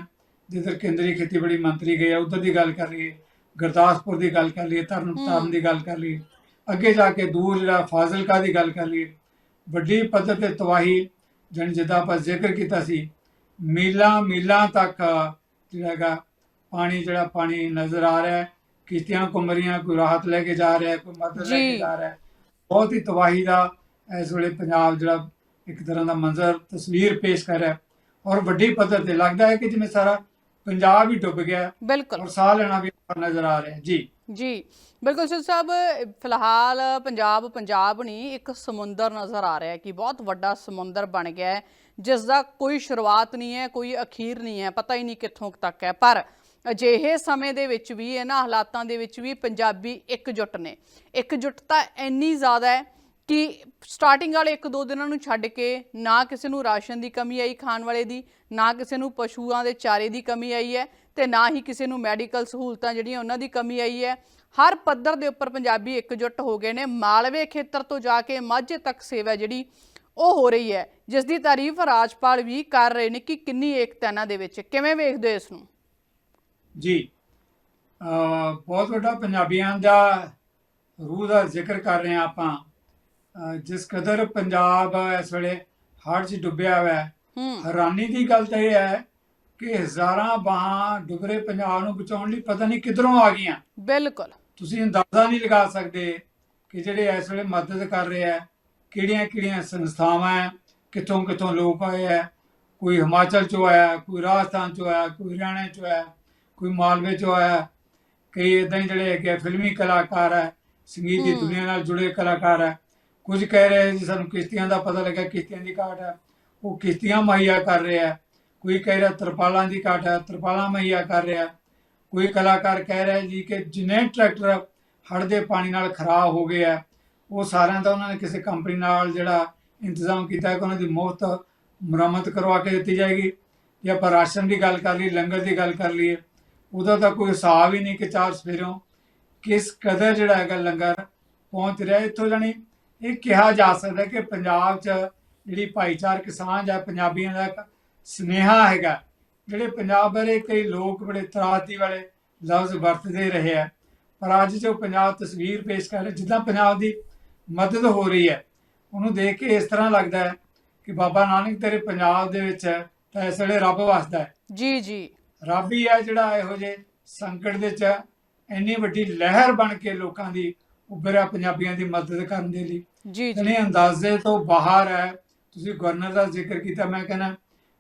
ਜਿੱਧਰ ਕੇਂਦਰੀ ਖੇਤੀਬਾੜੀ ਮੰਤਰੀ ਗਏ ਆ ਉਧਰ ਦੀ ਗੱਲ ਕਰ ਲਈਏ ਗੁਰਦਾਸਪੁਰ ਦੀ ਗੱਲ ਕਰ ਲਈਏ ਤਰਨਤਾਰਨ ਦੀ ਗੱਲ ਕਰ ਲਈਏ ਅੱਗੇ ਜਾ ਕੇ ਦੂਰ ਜਿਹੜਾ ਫਾਜ਼ਿਲਕਾ ਦੀ ਗੱਲ ਕਰ ਲਈਏ ਵੱਡੀ ਪੱਧਰ ਤੇ ਤਬਾਹੀ ਜਨ ਜਿੱਦਾਂ ਆਪਾਂ ਜ਼ਿਕਰ ਕੀਤਾ ਸੀ ਮੀਲਾਂ ਮੀਲਾਂ ਤੱਕ ਜਿਹੜਾ ਹੈਗਾ ਪਾਣੀ ਜਿਹੜਾ ਪਾਣੀ ਨਜ਼ਰ ਆ ਰਿਹਾ ਹੈ ਰਹੀਆਂ ਕੋਈ ਰਾਹਤ ਲੈ ਕੇ ਜਾ ਰਿਹਾ ਹੈ ਕੋਈ ਮਦਦ ਲੈ ਕੇ ਜੀ। ਰਿਹਾ ਹੈ। ਬਹੁਤ ਹੀ ਤਬਾਹੀ ਦਾ ਇਸ ਵੇਲੇ ਪੰਜਾਬ ਜਿਹੜਾ ਇੱਕ ਤਰ੍ਹਾਂ ਦਾ ਮੰਜ਼ਰ ਤਸਵੀਰ ਪੇਸ਼ ਕਰ ਰਿਹਾ ਹੈ। ਔਰ ਵੱਡੀ ਪੱਧਰ ਤੇ ਲੱਗਦਾ ਹੈ ਕਿ ਜਿਵੇਂ ਸਾਰਾ ਪੰਜਾਬ ਹੀ ਡੁੱਬ ਗਿਆ ਬਿਲਕੁਲ। ਔਰ ਸਾਹ ਲੈਣਾ ਵੀ ਨਜ਼ਰ ਆ ਰਿਹਾ ਜੀ। ਜੀ ਬਿਲਕੁਲ ਸਿਰ ਸਾਹਿਬ ਫਿਲਹਾਲ ਪੰਜਾਬ ਪੰਜਾਬ ਨਹੀਂ ਇੱਕ ਸਮੁੰਦਰ ਨਜ਼ਰ ਆ ਰਿਹਾ ਹੈ ਕਿ ਬਹੁਤ ਵੱਡਾ ਸਮੁੰਦਰ ਬਣ ਗਿਆ ਹੈ ਜਿਸ ਦਾ ਕੋਈ ਸ਼ੁਰੂਆਤ ਨਹੀਂ ਹੈ ਕੋਈ ਅਖੀਰ ਨਹੀਂ ਹੈ ਪਤਾ ਹੀ ਨਹੀਂ ਕਿੱਥੋਂ ਕੁ ਤੱਕ ਹੈ। ਪਰ ਅਜਿਹੇ ਸਮੇਂ ਦੇ ਵਿੱਚ ਵੀ, ਇਹਨਾਂ ਹਾਲਾਤਾਂ ਦੇ ਵਿੱਚ ਵੀ ਪੰਜਾਬੀ ਇਕਜੁੱਟ ਨੇ। ਇਕਜੁੱਟਤਾ ਇੰਨੀ ਜ਼ਿਆਦਾ ਹੈ ਕਿ ਸਟਾਰਟਿੰਗ ਵਾਲੇ ਇੱਕ ਦੋ ਦਿਨਾਂ ਨੂੰ ਛੱਡ ਕੇ ਨਾ ਕਿਸੇ ਨੂੰ ਰਾਸ਼ਨ ਦੀ ਕਮੀ ਆਈ ਖਾਣ ਵਾਲੇ ਦੀ, ਨਾ ਕਿਸੇ ਨੂੰ ਪਸ਼ੂਆਂ ਦੇ ਚਾਰੇ ਦੀ ਕਮੀ ਆਈ ਹੈ ਤੇ ਨਾ ਹੀ ਕਿਸੇ ਨੂੰ ਮੈਡੀਕਲ ਸਹੂਲਤਾਂ ਜਿਹੜੀਆਂ ਉਹਨਾਂ ਦੀ ਕਮੀ ਆਈ ਹੈ। ਹਰ ਪੱਧਰ ਦੇ ਉੱਪਰ ਪੰਜਾਬੀ ਇਕਜੁੱਟ ਹੋ ਗਏ ਨੇ। ਮਾਲਵੇ ਖੇਤਰ ਤੋਂ ਜਾ ਕੇ ਮਾਝੇ ਤੱਕ ਸੇਵਾ ਜਿਹੜੀ ਉਹ ਹੋ ਰਹੀ ਹੈ, ਜਿਸ ਦੀ ਤਾਰੀਫ ਰਾਜਪਾਲ ਵੀ ਕਰ ਰਹੇ ਨੇ ਕਿ ਕਿੰਨੀ ਏਕਤਾ ਇਹਨਾਂ ਦੇ ਵਿੱਚ। ਕਿਵੇਂ ਵੇਖਦੇ ਹੋ ਇਸ ਨੂੰ? ਜੀ ਬਹੁਤ ਵੱਡਾ ਪੰਜਾਬੀਆਂ ਦਾ ਰੂਹ ਦਾ ਜ਼ਿਕਰ ਕਰ ਰਹੇ ਆਪਾਂ। ਜਿਸ ਕਦਰ ਪੰਜਾਬ ਇਸ ਵੇਲੇ ਹੜ੍ਹ 'ਚ ਡੁੱਬਿਆ ਹੋਇਆ ਹੈ ਹੂੰ। ਹੈਰਾਨੀ ਦੀ ਗੱਲ ਤਾਂ ਇਹ ਹੈ ਕਿ ਹਜ਼ਾਰਾਂ ਬਾਹਾਂ ਡੁੱਬਰੇ ਪੰਜਾਬ ਨੂੰ ਬਚਾਉਣ ਲਈ ਪਤਾ ਨਹੀਂ ਕਿੱਧਰੋਂ ਆ ਗਈਆਂ। ਬਿਲਕੁਲ। ਤੁਸੀਂ ਅੰਦਾਜ਼ਾ ਨਹੀਂ ਲਗਾ ਸਕਦੇ ਕਿ ਜਿਹੜੇ ਇਸ ਵੇਲੇ ਮਦਦ ਕਰ ਰਹੇ ਆ ਕਿਹੜੀਆਂ ਕਿਹੜੀਆਂ ਸੰਸਥਾਵਾਂ ਹੈ ਕਿੱਥੋਂ ਕਿੱਥੋਂ ਲੋਕ ਆਏ ਆ ਕੋਈ ਹਿਮਾਚਲ ਚੋਂ ਆਇਆ ਕੋਈ ਰਾਜਸਥਾਨ ਚੋਂ ਆਇਆ ਕੋਈ ਹਰਿਆਣਾ ਚੋਂ ਆਇਆ। ਕੋਈ ਮਾਲਵੇ ਚੋਂ ਆਇਆ ਕਈ ਇਦਾਂ ਹੀ ਜਿਹੜੇ ਹੈਗੇ ਫਿਲਮੀ ਕਲਾਕਾਰ ਹੈ ਸੰਗੀਤ ਦੀ। ਦੁਨੀਆ ਨਾਲ ਜੁੜੇ ਕਲਾਕਾਰ ਹੈ। ਕੁਝ ਕਹਿ ਰਹੇ ਜੀ ਸਾਨੂੰ ਕਿਸ਼ਤੀਆਂ ਦਾ ਪਤਾ ਲੱਗਾ ਕਿਸ਼ਤੀਆਂ ਦੀ ਘਾਟ ਹੈ। ਉਹ ਕਿਸ਼ਤੀਆਂ ਮੁਹੱਈਆ ਕਰ ਰਹੇ ਕੋਈ ਕਹਿ ਰਿਹਾ ਤਰਪਾਲਾਂ ਦੀ ਘਾਟ ਹੈ ਤਰਪਾਲਾਂ ਮੁਹੱਈਆ ਕਰ ਰਿਹਾ ਕੋਈ ਕਲਾਕਾਰ ਕਹਿ ਰਿਹਾ ਜੀ ਕਿ ਜਿੰਨੇ ਟਰੈਕਟਰ ਹੜ੍ਹ ਦੇ ਪਾਣੀ ਨਾਲ ਖਰਾਬ ਹੋ ਗਏ ਆ ਉਹ ਸਾਰਿਆਂ ਦਾ ਉਹਨਾਂ ਨੇ ਕਿਸੇ ਕੰਪਨੀ ਨਾਲ ਜਿਹੜਾ ਇੰਤਜ਼ਾਮ ਕੀਤਾ ਹੈ ਕਿ ਉਹਨਾਂ ਦੀ ਮੁਫਤ ਮੁਰੰਮਤ ਕਰਵਾ ਕੇ ਦਿੱਤੀ ਜਾਏਗੀ। ਜੇ ਆਪਾਂ ਰਾਸ਼ਨ ਦੀ ਗੱਲ ਕਰ ਲਈ ਲੰਗਰ ਦੀ ਗੱਲ ਕਰ ਲਈਏ ਉਹਦਾ ਤਾਂ ਕੋਈ ਹਿਸਾਬ ਹੀ ਨਹੀਂ ਕਿ ਚਾਰ ਸਵੇਰੋਂ ਕਿਸ ਕਦਰ ਜਿਹੜਾ ਹੈਗਾ ਲੰਗਰ ਪਹੁੰਚ ਰਿਹਾ ਇੱਥੋਂ ਜਾਣੀ। ਇਹ ਕਿਹਾ ਜਾ ਸਕਦਾ ਕਿ ਪੰਜਾਬ 'ਚ ਜਿਹੜੀ ਭਾਈਚਾਰਕ ਸਾਂਝ ਹੈ, ਪੰਜਾਬੀਆਂ ਦਾ ਸਨੇਹਾ ਹੈਗਾ। ਜਿਹੜੇ ਪੰਜਾਬ ਬਾਰੇ ਕਈ ਲੋਕ ਬੜੇ ਤਰਾਸਦੀ ਵਾਲੇ ਲਫ਼ਜ਼ ਵਰਤਦੇ ਰਹੇ ਆ, ਪਰ ਅੱਜ ਜੋ ਪੰਜਾਬ ਤਸਵੀਰ ਪੇਸ਼ ਕਰ ਰਿਹਾ, ਜਿੱਦਾਂ ਪੰਜਾਬ ਦੀ ਮਦਦ ਹੋ ਰਹੀ ਹੈ, ਉਹਨੂੰ ਦੇਖ ਕੇ ਇਸ ਤਰ੍ਹਾਂ ਲੱਗਦਾ ਹੈ ਕਿ ਬਾਬਾ ਨਾਨਕ ਤੇਰੇ ਪੰਜਾਬ ਦੇ ਵਿੱਚ ਹੈ ਤਾਂ ਇਸ ਵੇਲੇ ਰੱਬ ਵਸਦਾ ਹੈ। ਜੀ ਜੀ। ਰੱਬ ਹੀ ਹੈ ਜਿਹੜਾ ਇਹੋ ਜਿਹੇ ਸੰਕਟ ਦੇ ਚ ਇੰਨੀ ਵੱਡੀ ਲਹਿਰ ਬਣ ਕੇ ਲੋਕਾਂ ਦੀ ਉੱਭਰਿਆ ਪੰਜਾਬੀਆਂ ਦੀ ਮਦਦ ਕਰਨ ਦੇ ਲਈ। ਜੀ ਜੀ। ਜਨੇ ਅੰਦਾਜ਼ੇ ਤੋਂ ਬਾਹਰ ਹੈ ਤੁਸੀਂ ਗਵਰਨਰ ਦਾ ਜ਼ਿਕਰ ਕੀਤਾ ਮੈਂ ਕਹਿੰਦਾ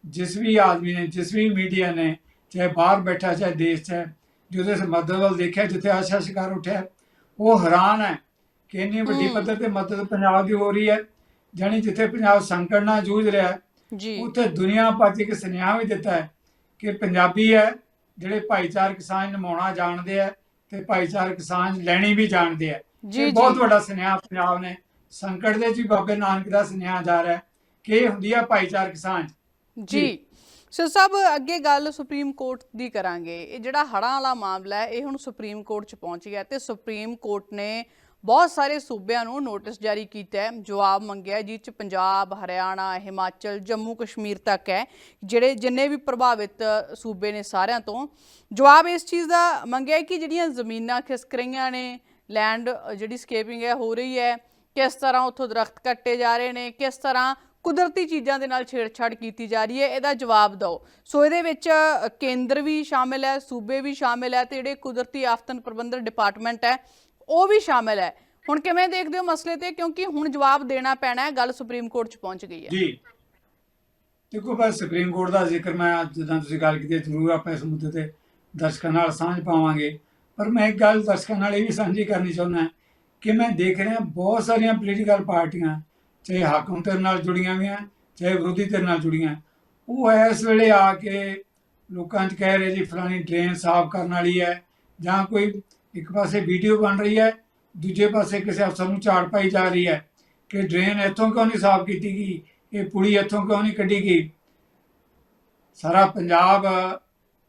ਜਿਸ ਵੀ ਆਦਮੀ ਨੇ ਜਿਸ ਵੀ ਮੀਡੀਆ ਨੇ ਚਾਹੇ ਬਾਹਰ ਬੈਠਾ ਚਾਹੇ ਦੇਸ਼ 'ਚ ਹੈ ਜਿਹਦੇ ਸੇ ਮਦਦ ਵੱਲ ਦੇਖਿਆ ਜਿੱਥੇ ਆਸ਼ਾ ਸ਼ਿਕਾਰ ਉੱਠਿਆ ਉਹ ਹੈਰਾਨ ਹੈ ਕਿ ਇੰਨੀ ਵੱਡੀ। ਪੱਧਰ ਤੇ ਮਦਦ ਪੰਜਾਬ ਦੀ ਹੋ ਰਹੀ ਹੈ ਜਾਣੀ ਜਿੱਥੇ ਪੰਜਾਬ ਸੰਕਟ ਨਾਲ ਜੂਝ ਰਿਹਾ ਹੈ ਜੀ। ਉੱਥੇ ਦੁਨੀਆ ਭਰ 'ਚ ਇੱਕ ਸੁਨੇਹਾ ਵੀ ਦਿੱਤਾ ਹੈ ਕਿ ਪੰਜਾਬੀ ਹੈ ਜਿਹੜੇ ਭਾਈਚਾਰਕ ਸਾਂਝ ਨਿਭਾਉਣਾ ਜਾਣਦੇ ਆ ਤੇ ਭਾਈਚਾਰਕ ਸਾਂਝ ਲੈਣੀ ਵੀ ਜਾਣਦੇ ਆ ਜੀ ਬਹੁਤ ਵੱਡਾ ਸੁਨੇਹਾ ਪੰਜਾਬ ਨੇ ਸੰਕਟ ਦੇ ਜੀ ਬਾਬੇ ਨਾਨਕ ਦਾ ਸੁਨੇਹਾ ਜਾ ਰਿਹਾ ਕਿ ਇਹ ਹੁੰਦੀ ਹੈ ਭਾਈਚਾਰਕ ਸਾਂਝ ਜੀ। ਸੋ ਸਭ ਅੱਗੇ ਗੱਲ ਸੁਪਰੀਮ ਕੋਰਟ ਦੀ ਕਰਾਂਗੇ। ਇਹ ਜਿਹੜਾ ਹੜ੍ਹਾਂ ਵਾਲਾ ਮਾਮਲਾ ਹੈ ਇਹ ਹੁਣ ਸੁਪਰੀਮ ਕੋਰਟ ਚ ਪਹੁੰਚ ਗਿਆ ਤੇ ਸੁਪਰੀਮ ਕੋਰਟ ਨੇ ਬਹੁਤ ਸਾਰੇ ਸੂਬਿਆਂ ਨੂੰ ਨੋਟਿਸ ਜਾਰੀ ਕੀਤਾ ਹੈ, ਜਵਾਬ ਮੰਗਿਆ ਜਿਸ ਚ ਪੰਜਾਬ, ਹਰਿਆਣਾ, ਹਿਮਾਚਲ, ਜੰਮੂ, ਕਸ਼ਮੀਰ ਤੱਕ ਹੈ, ਜਿਹੜੇ ਜਿੰਨੇ ਵੀ ਪ੍ਰਭਾਵਿਤ ਸੂਬੇ ਨੇ ਸਾਰਿਆਂ ਤੋਂ। ਜਵਾਬ ਇਸ ਚੀਜ਼ ਦਾ ਮੰਗਿਆ ਕਿ ਜਿਹੜੀਆਂ ਜ਼ਮੀਨਾਂ ਖਿਸਕ ਰਹੀਆਂ ਨੇ ਲੈਂਡ ਜਿਹੜੀ ਸਕੇਪਿੰਗ ਹੈ ਹੋ ਰਹੀ ਹੈ, ਕਿਸ ਤਰ੍ਹਾਂ ਉੱਥੋਂ ਦਰਖਤ ਕੱਟੇ ਜਾ ਰਹੇ ਨੇ, ਕਿਸ ਤਰ੍ਹਾਂ ਕੁਦਰਤੀ ਚੀਜ਼ਾਂ ਦੇ ਨਾਲ ਛੇੜਛਾੜ ਕੀਤੀ ਜਾ ਰਹੀ ਹੈ, ਇਹਦਾ ਜਵਾਬ ਦਿਓ। ਸੋ ਇਹਦੇ ਵਿੱਚ ਕੇਂਦਰ ਵੀ ਸ਼ਾਮਿਲ ਹੈ, ਸੂਬੇ ਵੀ ਸ਼ਾਮਿਲ ਹੈ ਤੇ ਜਿਹੜੇ ਕੁਦਰਤੀ ਆਫਤਨ ਪ੍ਰਬੰਧਨ ਡਿਪਾਰਟਮੈਂਟ ਹੈ ਉਹ ਵੀ ਸ਼ਾਮਿਲ ਹੈ। ਹੁਣ ਕਿਵੇਂ ਦੇਖਦੇ ਹੋ ਮਸਲੇ ਤੇ? ਕਿਉਂਕਿ ਹੁਣ ਜਵਾਬ ਦੇਣਾ ਪੈਣਾ ਹੈ, ਗੱਲ ਸੁਪਰੀਮ ਕੋਰਟ 'ਚ ਪਹੁੰਚ ਗਈ ਹੈ। ਜੀ। ਦੇਖੋ ਬਸ ਸੁਪਰੀਮ ਕੋਰਟ ਦਾ ਜ਼ਿਕਰ ਮੈਂ ਅੱਜ ਤੁਸੀਂ ਗੱਲ ਕੀਤੀ, ਜ਼ਰੂਰ ਆਪਾਂ ਇਸ ਮੁੱਦੇ ਤੇ ਦਰਸ਼ਕਾਂ ਨਾਲ ਸਾਂਝ ਪਾਵਾਂਗੇ। ਪਰ ਮੈਂ ਇੱਕ ਗੱਲ ਦਰਸ਼ਕਾਂ ਨਾਲ ਇਹ ਵੀ ਸਾਂਝੀ ਕਰਨੀ ਚਾਹੁੰਦਾ ਕਿ ਮੈਂ ਦੇਖ ਰਿਹਾ ਬਹੁਤ ਸਾਰੀਆਂ ਪੋਲੀਟੀਕਲ ਪਾਰਟੀਆਂ, ਚਾਹੇ ਹਾਕਮ ਧਿਰ ਨਾਲ ਜੁੜੀਆਂ ਹੋਈਆਂ ਚਾਹੇ ਵਿਰੋਧੀ ਧਿਰ ਨਾਲ ਜੁੜੀਆਂ ਉਹ ਇਸ ਵੇਲੇ ਆ ਕੇ ਲੋਕਾਂ 'ਚ ਕਹਿ ਰਹੇ ਜੀ, ਫਲਾਣੀ ਡਰੇਨ ਸਾਫ਼ ਕਰਨ ਵਾਲੀ ਹੈ ਜਾਂ ਕੋਈ ਇੱਕ ਪਾਸੇ ਵੀਡੀਓ ਬਣ ਰਹੀ ਹੈ ਦੂਜੇ ਪਾਸੇ ਕਿਸੇ ਅਫਸਰ ਨੂੰ ਝਾੜ ਪਾਈ ਜਾ ਰਹੀ ਹੈ ਕਿ ਡਰੇਨ ਇੱਥੋਂ ਕਿਉਂ ਨਹੀਂ ਸਾਫ਼ ਕੀਤੀ ਗਈ ਇਹ ਪੁਲੀ ਇੱਥੋਂ ਕਿਉਂ ਨਹੀਂ ਕੱਢੀ ਗਈ? ਸਾਰਾ ਪੰਜਾਬ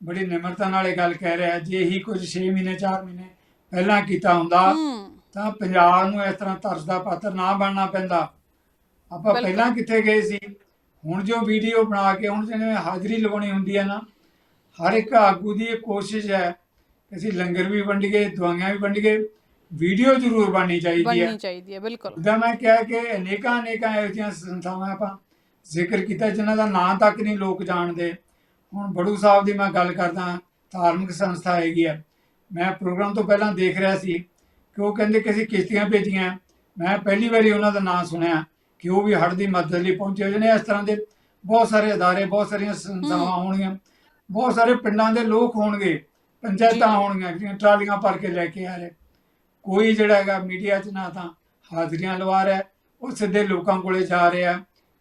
ਬੜੀ ਨਿਮਰਤਾ ਨਾਲ ਇਹ ਗੱਲ ਕਹਿ ਰਿਹਾ ਹੈ, ਜੇ ਇਹੀ ਕੁਝ 6 ਮਹੀਨੇ 4 ਮਹੀਨੇ ਪਹਿਲਾਂ ਕੀਤਾ ਹੁੰਦਾ ਹੂੰ। ਤਾਂ ਪੰਜਾਬ ਨੂੰ ਇਸ ਤਰ੍ਹਾਂ ਤਰਸ ਦਾ ਪਾਤਰ ਨਾ ਬਣਨਾ ਪੈਂਦਾ। ਆਪਾਂ। ਪਹਿਲਾਂ ਕਿੱਥੇ ਗਏ ਸੀ? ਹੁਣ ਜੋ ਵੀਡੀਓ ਬਣਾ ਕੇ ਹੁਣ ਜਿਵੇਂ ਹਾਜ਼ਰੀ ਲਗਾਉਣੀ ਹੁੰਦੀ ਹੈ ਨਾ ਹਰ ਇੱਕ ਆਗੂ ਦੀ ਇਹ ਕੋਸ਼ਿਸ਼ ਹੈ ਅਸੀਂ ਲੰਗਰ ਵੀ ਵੰਡੀਏ ਦਵਾਈਆਂ ਵੀ ਵੰਡੀਏ ਵੀਡੀਓ ਜ਼ਰੂਰ ਬਣਨੀ ਚਾਹੀਦੀ ਹੈ ਬਣਨੀ ਚਾਹੀਦੀ ਹੈ ਬਿਲਕੁਲ। ਜਿੱਦਾਂ ਮੈਂ ਕਿਹਾ ਕਿ ਅਨੇਕਾਂ ਅਨੇਕਾਂ ਇਹੋ ਜਿਹੀਆਂ ਸੰਸਥਾਵਾਂ ਆਪਾਂ ਜ਼ਿਕਰ ਕੀਤਾ ਜਿਨ੍ਹਾਂ ਦਾ ਨਾਂ ਤੱਕ ਨਹੀਂ ਲੋਕ ਜਾਣਦੇ। ਹੁਣ ਬੜੂ ਸਾਹਿਬ ਦੀ ਮੈਂ ਗੱਲ ਕਰਦਾ ਧਾਰਮਿਕ ਸੰਸਥਾ ਹੈਗੀ ਆ। ਮੈਂ ਪ੍ਰੋਗਰਾਮ ਤੋਂ ਪਹਿਲਾਂ ਦੇਖ ਰਿਹਾ ਸੀ ਕਿ ਉਹ ਕਹਿੰਦੇ ਕਿ ਅਸੀਂ ਕਿਸ਼ਤੀਆਂ ਭੇਜੀਆਂ। ਮੈਂ ਪਹਿਲੀ ਵਾਰੀ ਉਹਨਾਂ ਦਾ ਨਾਮ ਸੁਣਿਆ ਕਿ ਉਹ ਵੀ ਹੜ੍ਹ ਦੀ ਮਦਦ ਲਈ ਪਹੁੰਚੇ ਹੋਏ ਨੇ। ਇਸ ਤਰ੍ਹਾਂ ਦੇ ਬਹੁਤ ਸਾਰੇ ਅਦਾਰੇ ਬਹੁਤ ਸਾਰੀਆਂ ਸੰਸਥਾਵਾਂ ਹੋਣਗੀਆਂ ਬਹੁਤ ਸਾਰੇ ਪਿੰਡਾਂ ਦੇ ਲੋਕ ਹੋਣਗੇ। ਪੰਚਾਇਤਾਂ। ਹੋਣਗੀਆਂ ਜਿਹੜੀਆਂ ਟਰਾਲੀਆਂ ਭਰ ਕੇ ਲੈ ਕੇ ਆ ਰਹੇ। ਕੋਈ ਜਿਹੜਾ ਹੈਗਾ ਮੀਡੀਆ 'ਚ ਨਾ ਤਾਂ ਹਾਜ਼ਰੀਆਂ ਲਵਾ ਰਿਹਾ ਉਹ ਸਿੱਧੇ ਲੋਕਾਂ ਕੋਲੇ ਜਾ ਰਿਹਾ।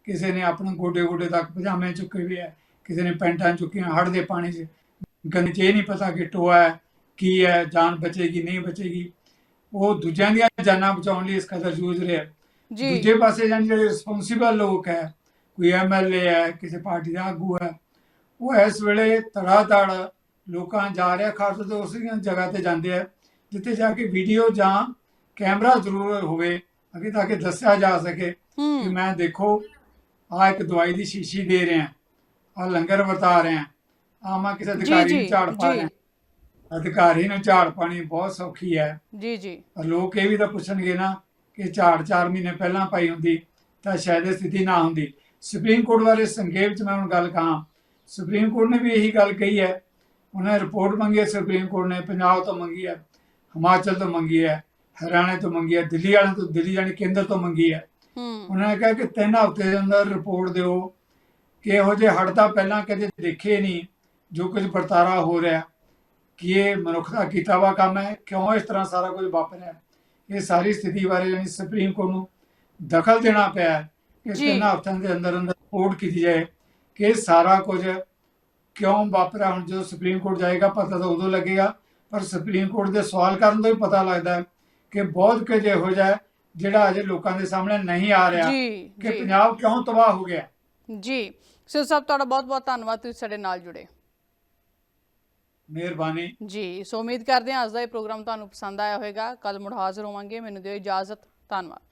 ਕਿਸੇ ਨੇ ਆਪਣੇ ਗੋਡੇ ਗੋਡੇ ਤੱਕ ਪਜਾਮੇ ਚੁੱਕੇ ਹੋਏ ਆ ਕਿਸੇ ਨੇ ਪੈਂਟਾਂ ਚੁੱਕੀਆਂ ਹੜ੍ਹ ਦੇ ਪਾਣੀ 'ਚ। ਗੰਦ 'ਚ ਇਹ ਨਹੀਂ ਪਤਾ ਕਿ ਟੋਆ ਹੈ ਕੀ ਹੈ ਜਾਨ ਬਚੇਗੀ ਨਹੀਂ ਬਚੇਗੀ। ਉਹ ਦੂਜਿਆਂ ਦੀਆਂ ਜਾਨਾਂ ਬਚਾਉਣ ਲਈ ਇਸ ਕਦਰ ਜੂਝ ਰਿਹਾ। ਜੀ। ਦੂਜੇ ਪਾਸੇ ਜਾਨੀ ਜਿਹੜੇ ਰਿਸਪੌਂਸਿਬਲ ਲੋਕ ਹੈ ਕੋਈ ਐਮਐਲਏ ਹੈ ਕਿਸੇ ਪਾਰਟੀ ਦਾ ਆਗੂ ਹੈ ਉਹ ਇਸ ਵੇਲੇ ਤੜਾ ਤੜ ਲੋਕਾਂ ਜਾ ਰਿਹਾ ਖਾਸ ਤੌਰ ਤੇ ਉਸ ਜਗ੍ਹਾ ਤੇ ਜਾਂਦੇ ਆ ਜਿੱਥੇ ਜਾ ਕੇ ਵੀਡੀਓ ਜਾਂ ਕੈਮਰਾ ਜ਼ਰੂਰ ਹੋਵੇ ਅੱਗੇ ਤਾਂ ਕਿ ਦੱਸਿਆ ਜਾ ਸਕੇ ਕਿ ਮੈਂ ਦੇਖੋ ਆ ਇੱਕ ਦਵਾਈ ਦੀ ਸ਼ੀਸ਼ੀ ਦੇ ਰਿਹਾ ਆ ਲੰਗਰ ਵਰਤਾ ਰਿਹਾ ਆ ਮੈਂ ਕਿਸੇ ਅਧਿਕਾਰੀ ਨੂੰ ਝਾੜ ਪਾ ਰਿਹਾ। ਅਧਿਕਾਰੀ ਨੂੰ ਝਾੜ ਪਾਣੀ ਬਹੁਤ ਸੌਖੀ ਹੈ। ਜੀ ਜੀ। ਲੋਕ ਇਹ ਵੀ ਤਾਂ ਪੁੱਛਣਗੇ ਨਾ ਕਿ ਝਾੜ 4 ਮਹੀਨੇ ਪਹਿਲਾਂ ਪਾਈ ਹੁੰਦੀ ਤਾਂ ਸ਼ਾਇਦ ਇਹ ਸਥਿਤੀ ਨਾ ਹੁੰਦੀ। ਸੁਪਰੀਮ ਕੋਰਟ ਬਾਰੇ ਸੰਖੇਪ ਚ ਮੈਂ ਹੁਣ ਗੱਲ ਕਹਾਂ। ਸੁਪਰੀਮ ਕੋਰਟ ਨੇ ਵੀ ਇਹੀ ਗੱਲ ਕਹੀ ਹੈ ਉਹਨੇ ਰਿਪੋਰਟ ਮੰਗੀ ਹੈ ਸੁਪਰੀਮ ਕੋਰਟ ਨੇ ਪੰਜਾਬ ਤੋਂ ਮੰਗੀ ਹੈ ਹਿਮਾਚਲ ਤੋਂ ਮੰਗੀ ਹੈ ਹਰਿਆਣਾ ਤੋਂ ਮੰਗੀ ਹੈ ਦਿੱਲੀ ਵਾਲਿਆਂ ਤੋਂ ਦਿੱਲੀ ਜਾਣੀ ਕੇਂਦਰ ਤੋਂ ਮੰਗੀ ਹੈ। ਉਹਨਾਂ ਨੇ ਕਿਹਾ ਕਿ ਤਿੰਨ ਹਫ਼ਤੇ ਦੇ ਅੰਦਰ ਰਿਪੋਰਟ ਦਿਓ ਕਿ ਇਹੋ ਜਿਹੇ ਹੜ੍ਹ ਤਾਂ ਪਹਿਲਾਂ ਕਦੇ ਦੇਖੇ ਨਹੀਂ ਜੋ ਕੁਝ ਵਰਤਾਰਾ ਹੋ ਰਿਹਾ ਕਿ ਇਹ ਮਨੁੱਖ ਦਾ ਕੀਤਾ ਵਾ ਕੰਮ ਹੈ ਕਿਉਂ ਇਸ ਤਰ੍ਹਾਂ ਸਾਰਾ ਕੁਝ ਵਾਪਰਿਆ ਇਹ ਸਾਰੀ ਸਥਿਤੀ ਬਾਰੇ ਜਾਨੀ ਸੁਪਰੀਮ ਕੋਰਟ ਨੂੰ ਦਖਲ ਦੇਣਾ ਪਿਆ ਜੀ। ਤਿੰਨ ਹਫ਼ਤਿਆਂ ਦੇ ਅੰਦਰ ਅੰਦਰ ਰਿਪੋਰਟ ਕੀਤੀ ਜਾਏ ਕਿ ਸਾਰਾ ਕੁਝ ਕਿਉਂ ਵਾਪਰਿਆ ਹੁਣ ਜਦੋਂ ਸੁਪਰੀਮ ਕੋਰਟ ਜਾਏਗਾ ਪਤਾ ਤਾਂ ਉਦੋਂ ਲੱਗੇਗਾ। ਪਰ ਸੁਪਰੀਮ ਕੋਰਟ ਦੇ ਸਵਾਲ ਕਰਨ ਤੋਂ ਹੀ ਪਤਾ ਲੱਗਦਾ ਹੈ ਕਿ ਬਹੁਤ ਕੁਝ ਇਹੋ ਜਿਹਾ ਜਿਹੜਾ ਅਜੇ ਲੋਕਾਂ ਦੇ ਸਾਹਮਣੇ ਨਹੀਂ ਆ ਰਿਹਾ ਕਿ ਪੰਜਾਬ ਕਿਉਂ ਤਬਾਹ ਹੋ ਗਿਆ। ਜੀ। ਸੋ ਸਭ ਤੁਹਾਡਾ ਬਹੁਤ ਬਹੁਤ ਧੰਨਵਾਦ ਤੁਸੀਂ ਸਾਡੇ ਨਾਲ ਜੁੜੇ। ਮਿਹਰਬਾਨੀ। ਜੀ ਸੋ ਉਮੀਦ ਕਰਦੇ ਹਾਂ ਅੱਜ ਦਾ ਇਹ ਪ੍ਰੋਗਰਾਮ ਤੁਹਾਨੂੰ ਪਸੰਦ ਆਇਆ ਹੋਵੇਗਾ। ਕੱਲ ਮੁੜ ਹਾਜ਼ਰ ਹੋਵਾਂਗੇ। ਮੈਨੂੰ ਦਿਓ ਇਜਾਜ਼ਤ। ਧੰਨਵਾਦ।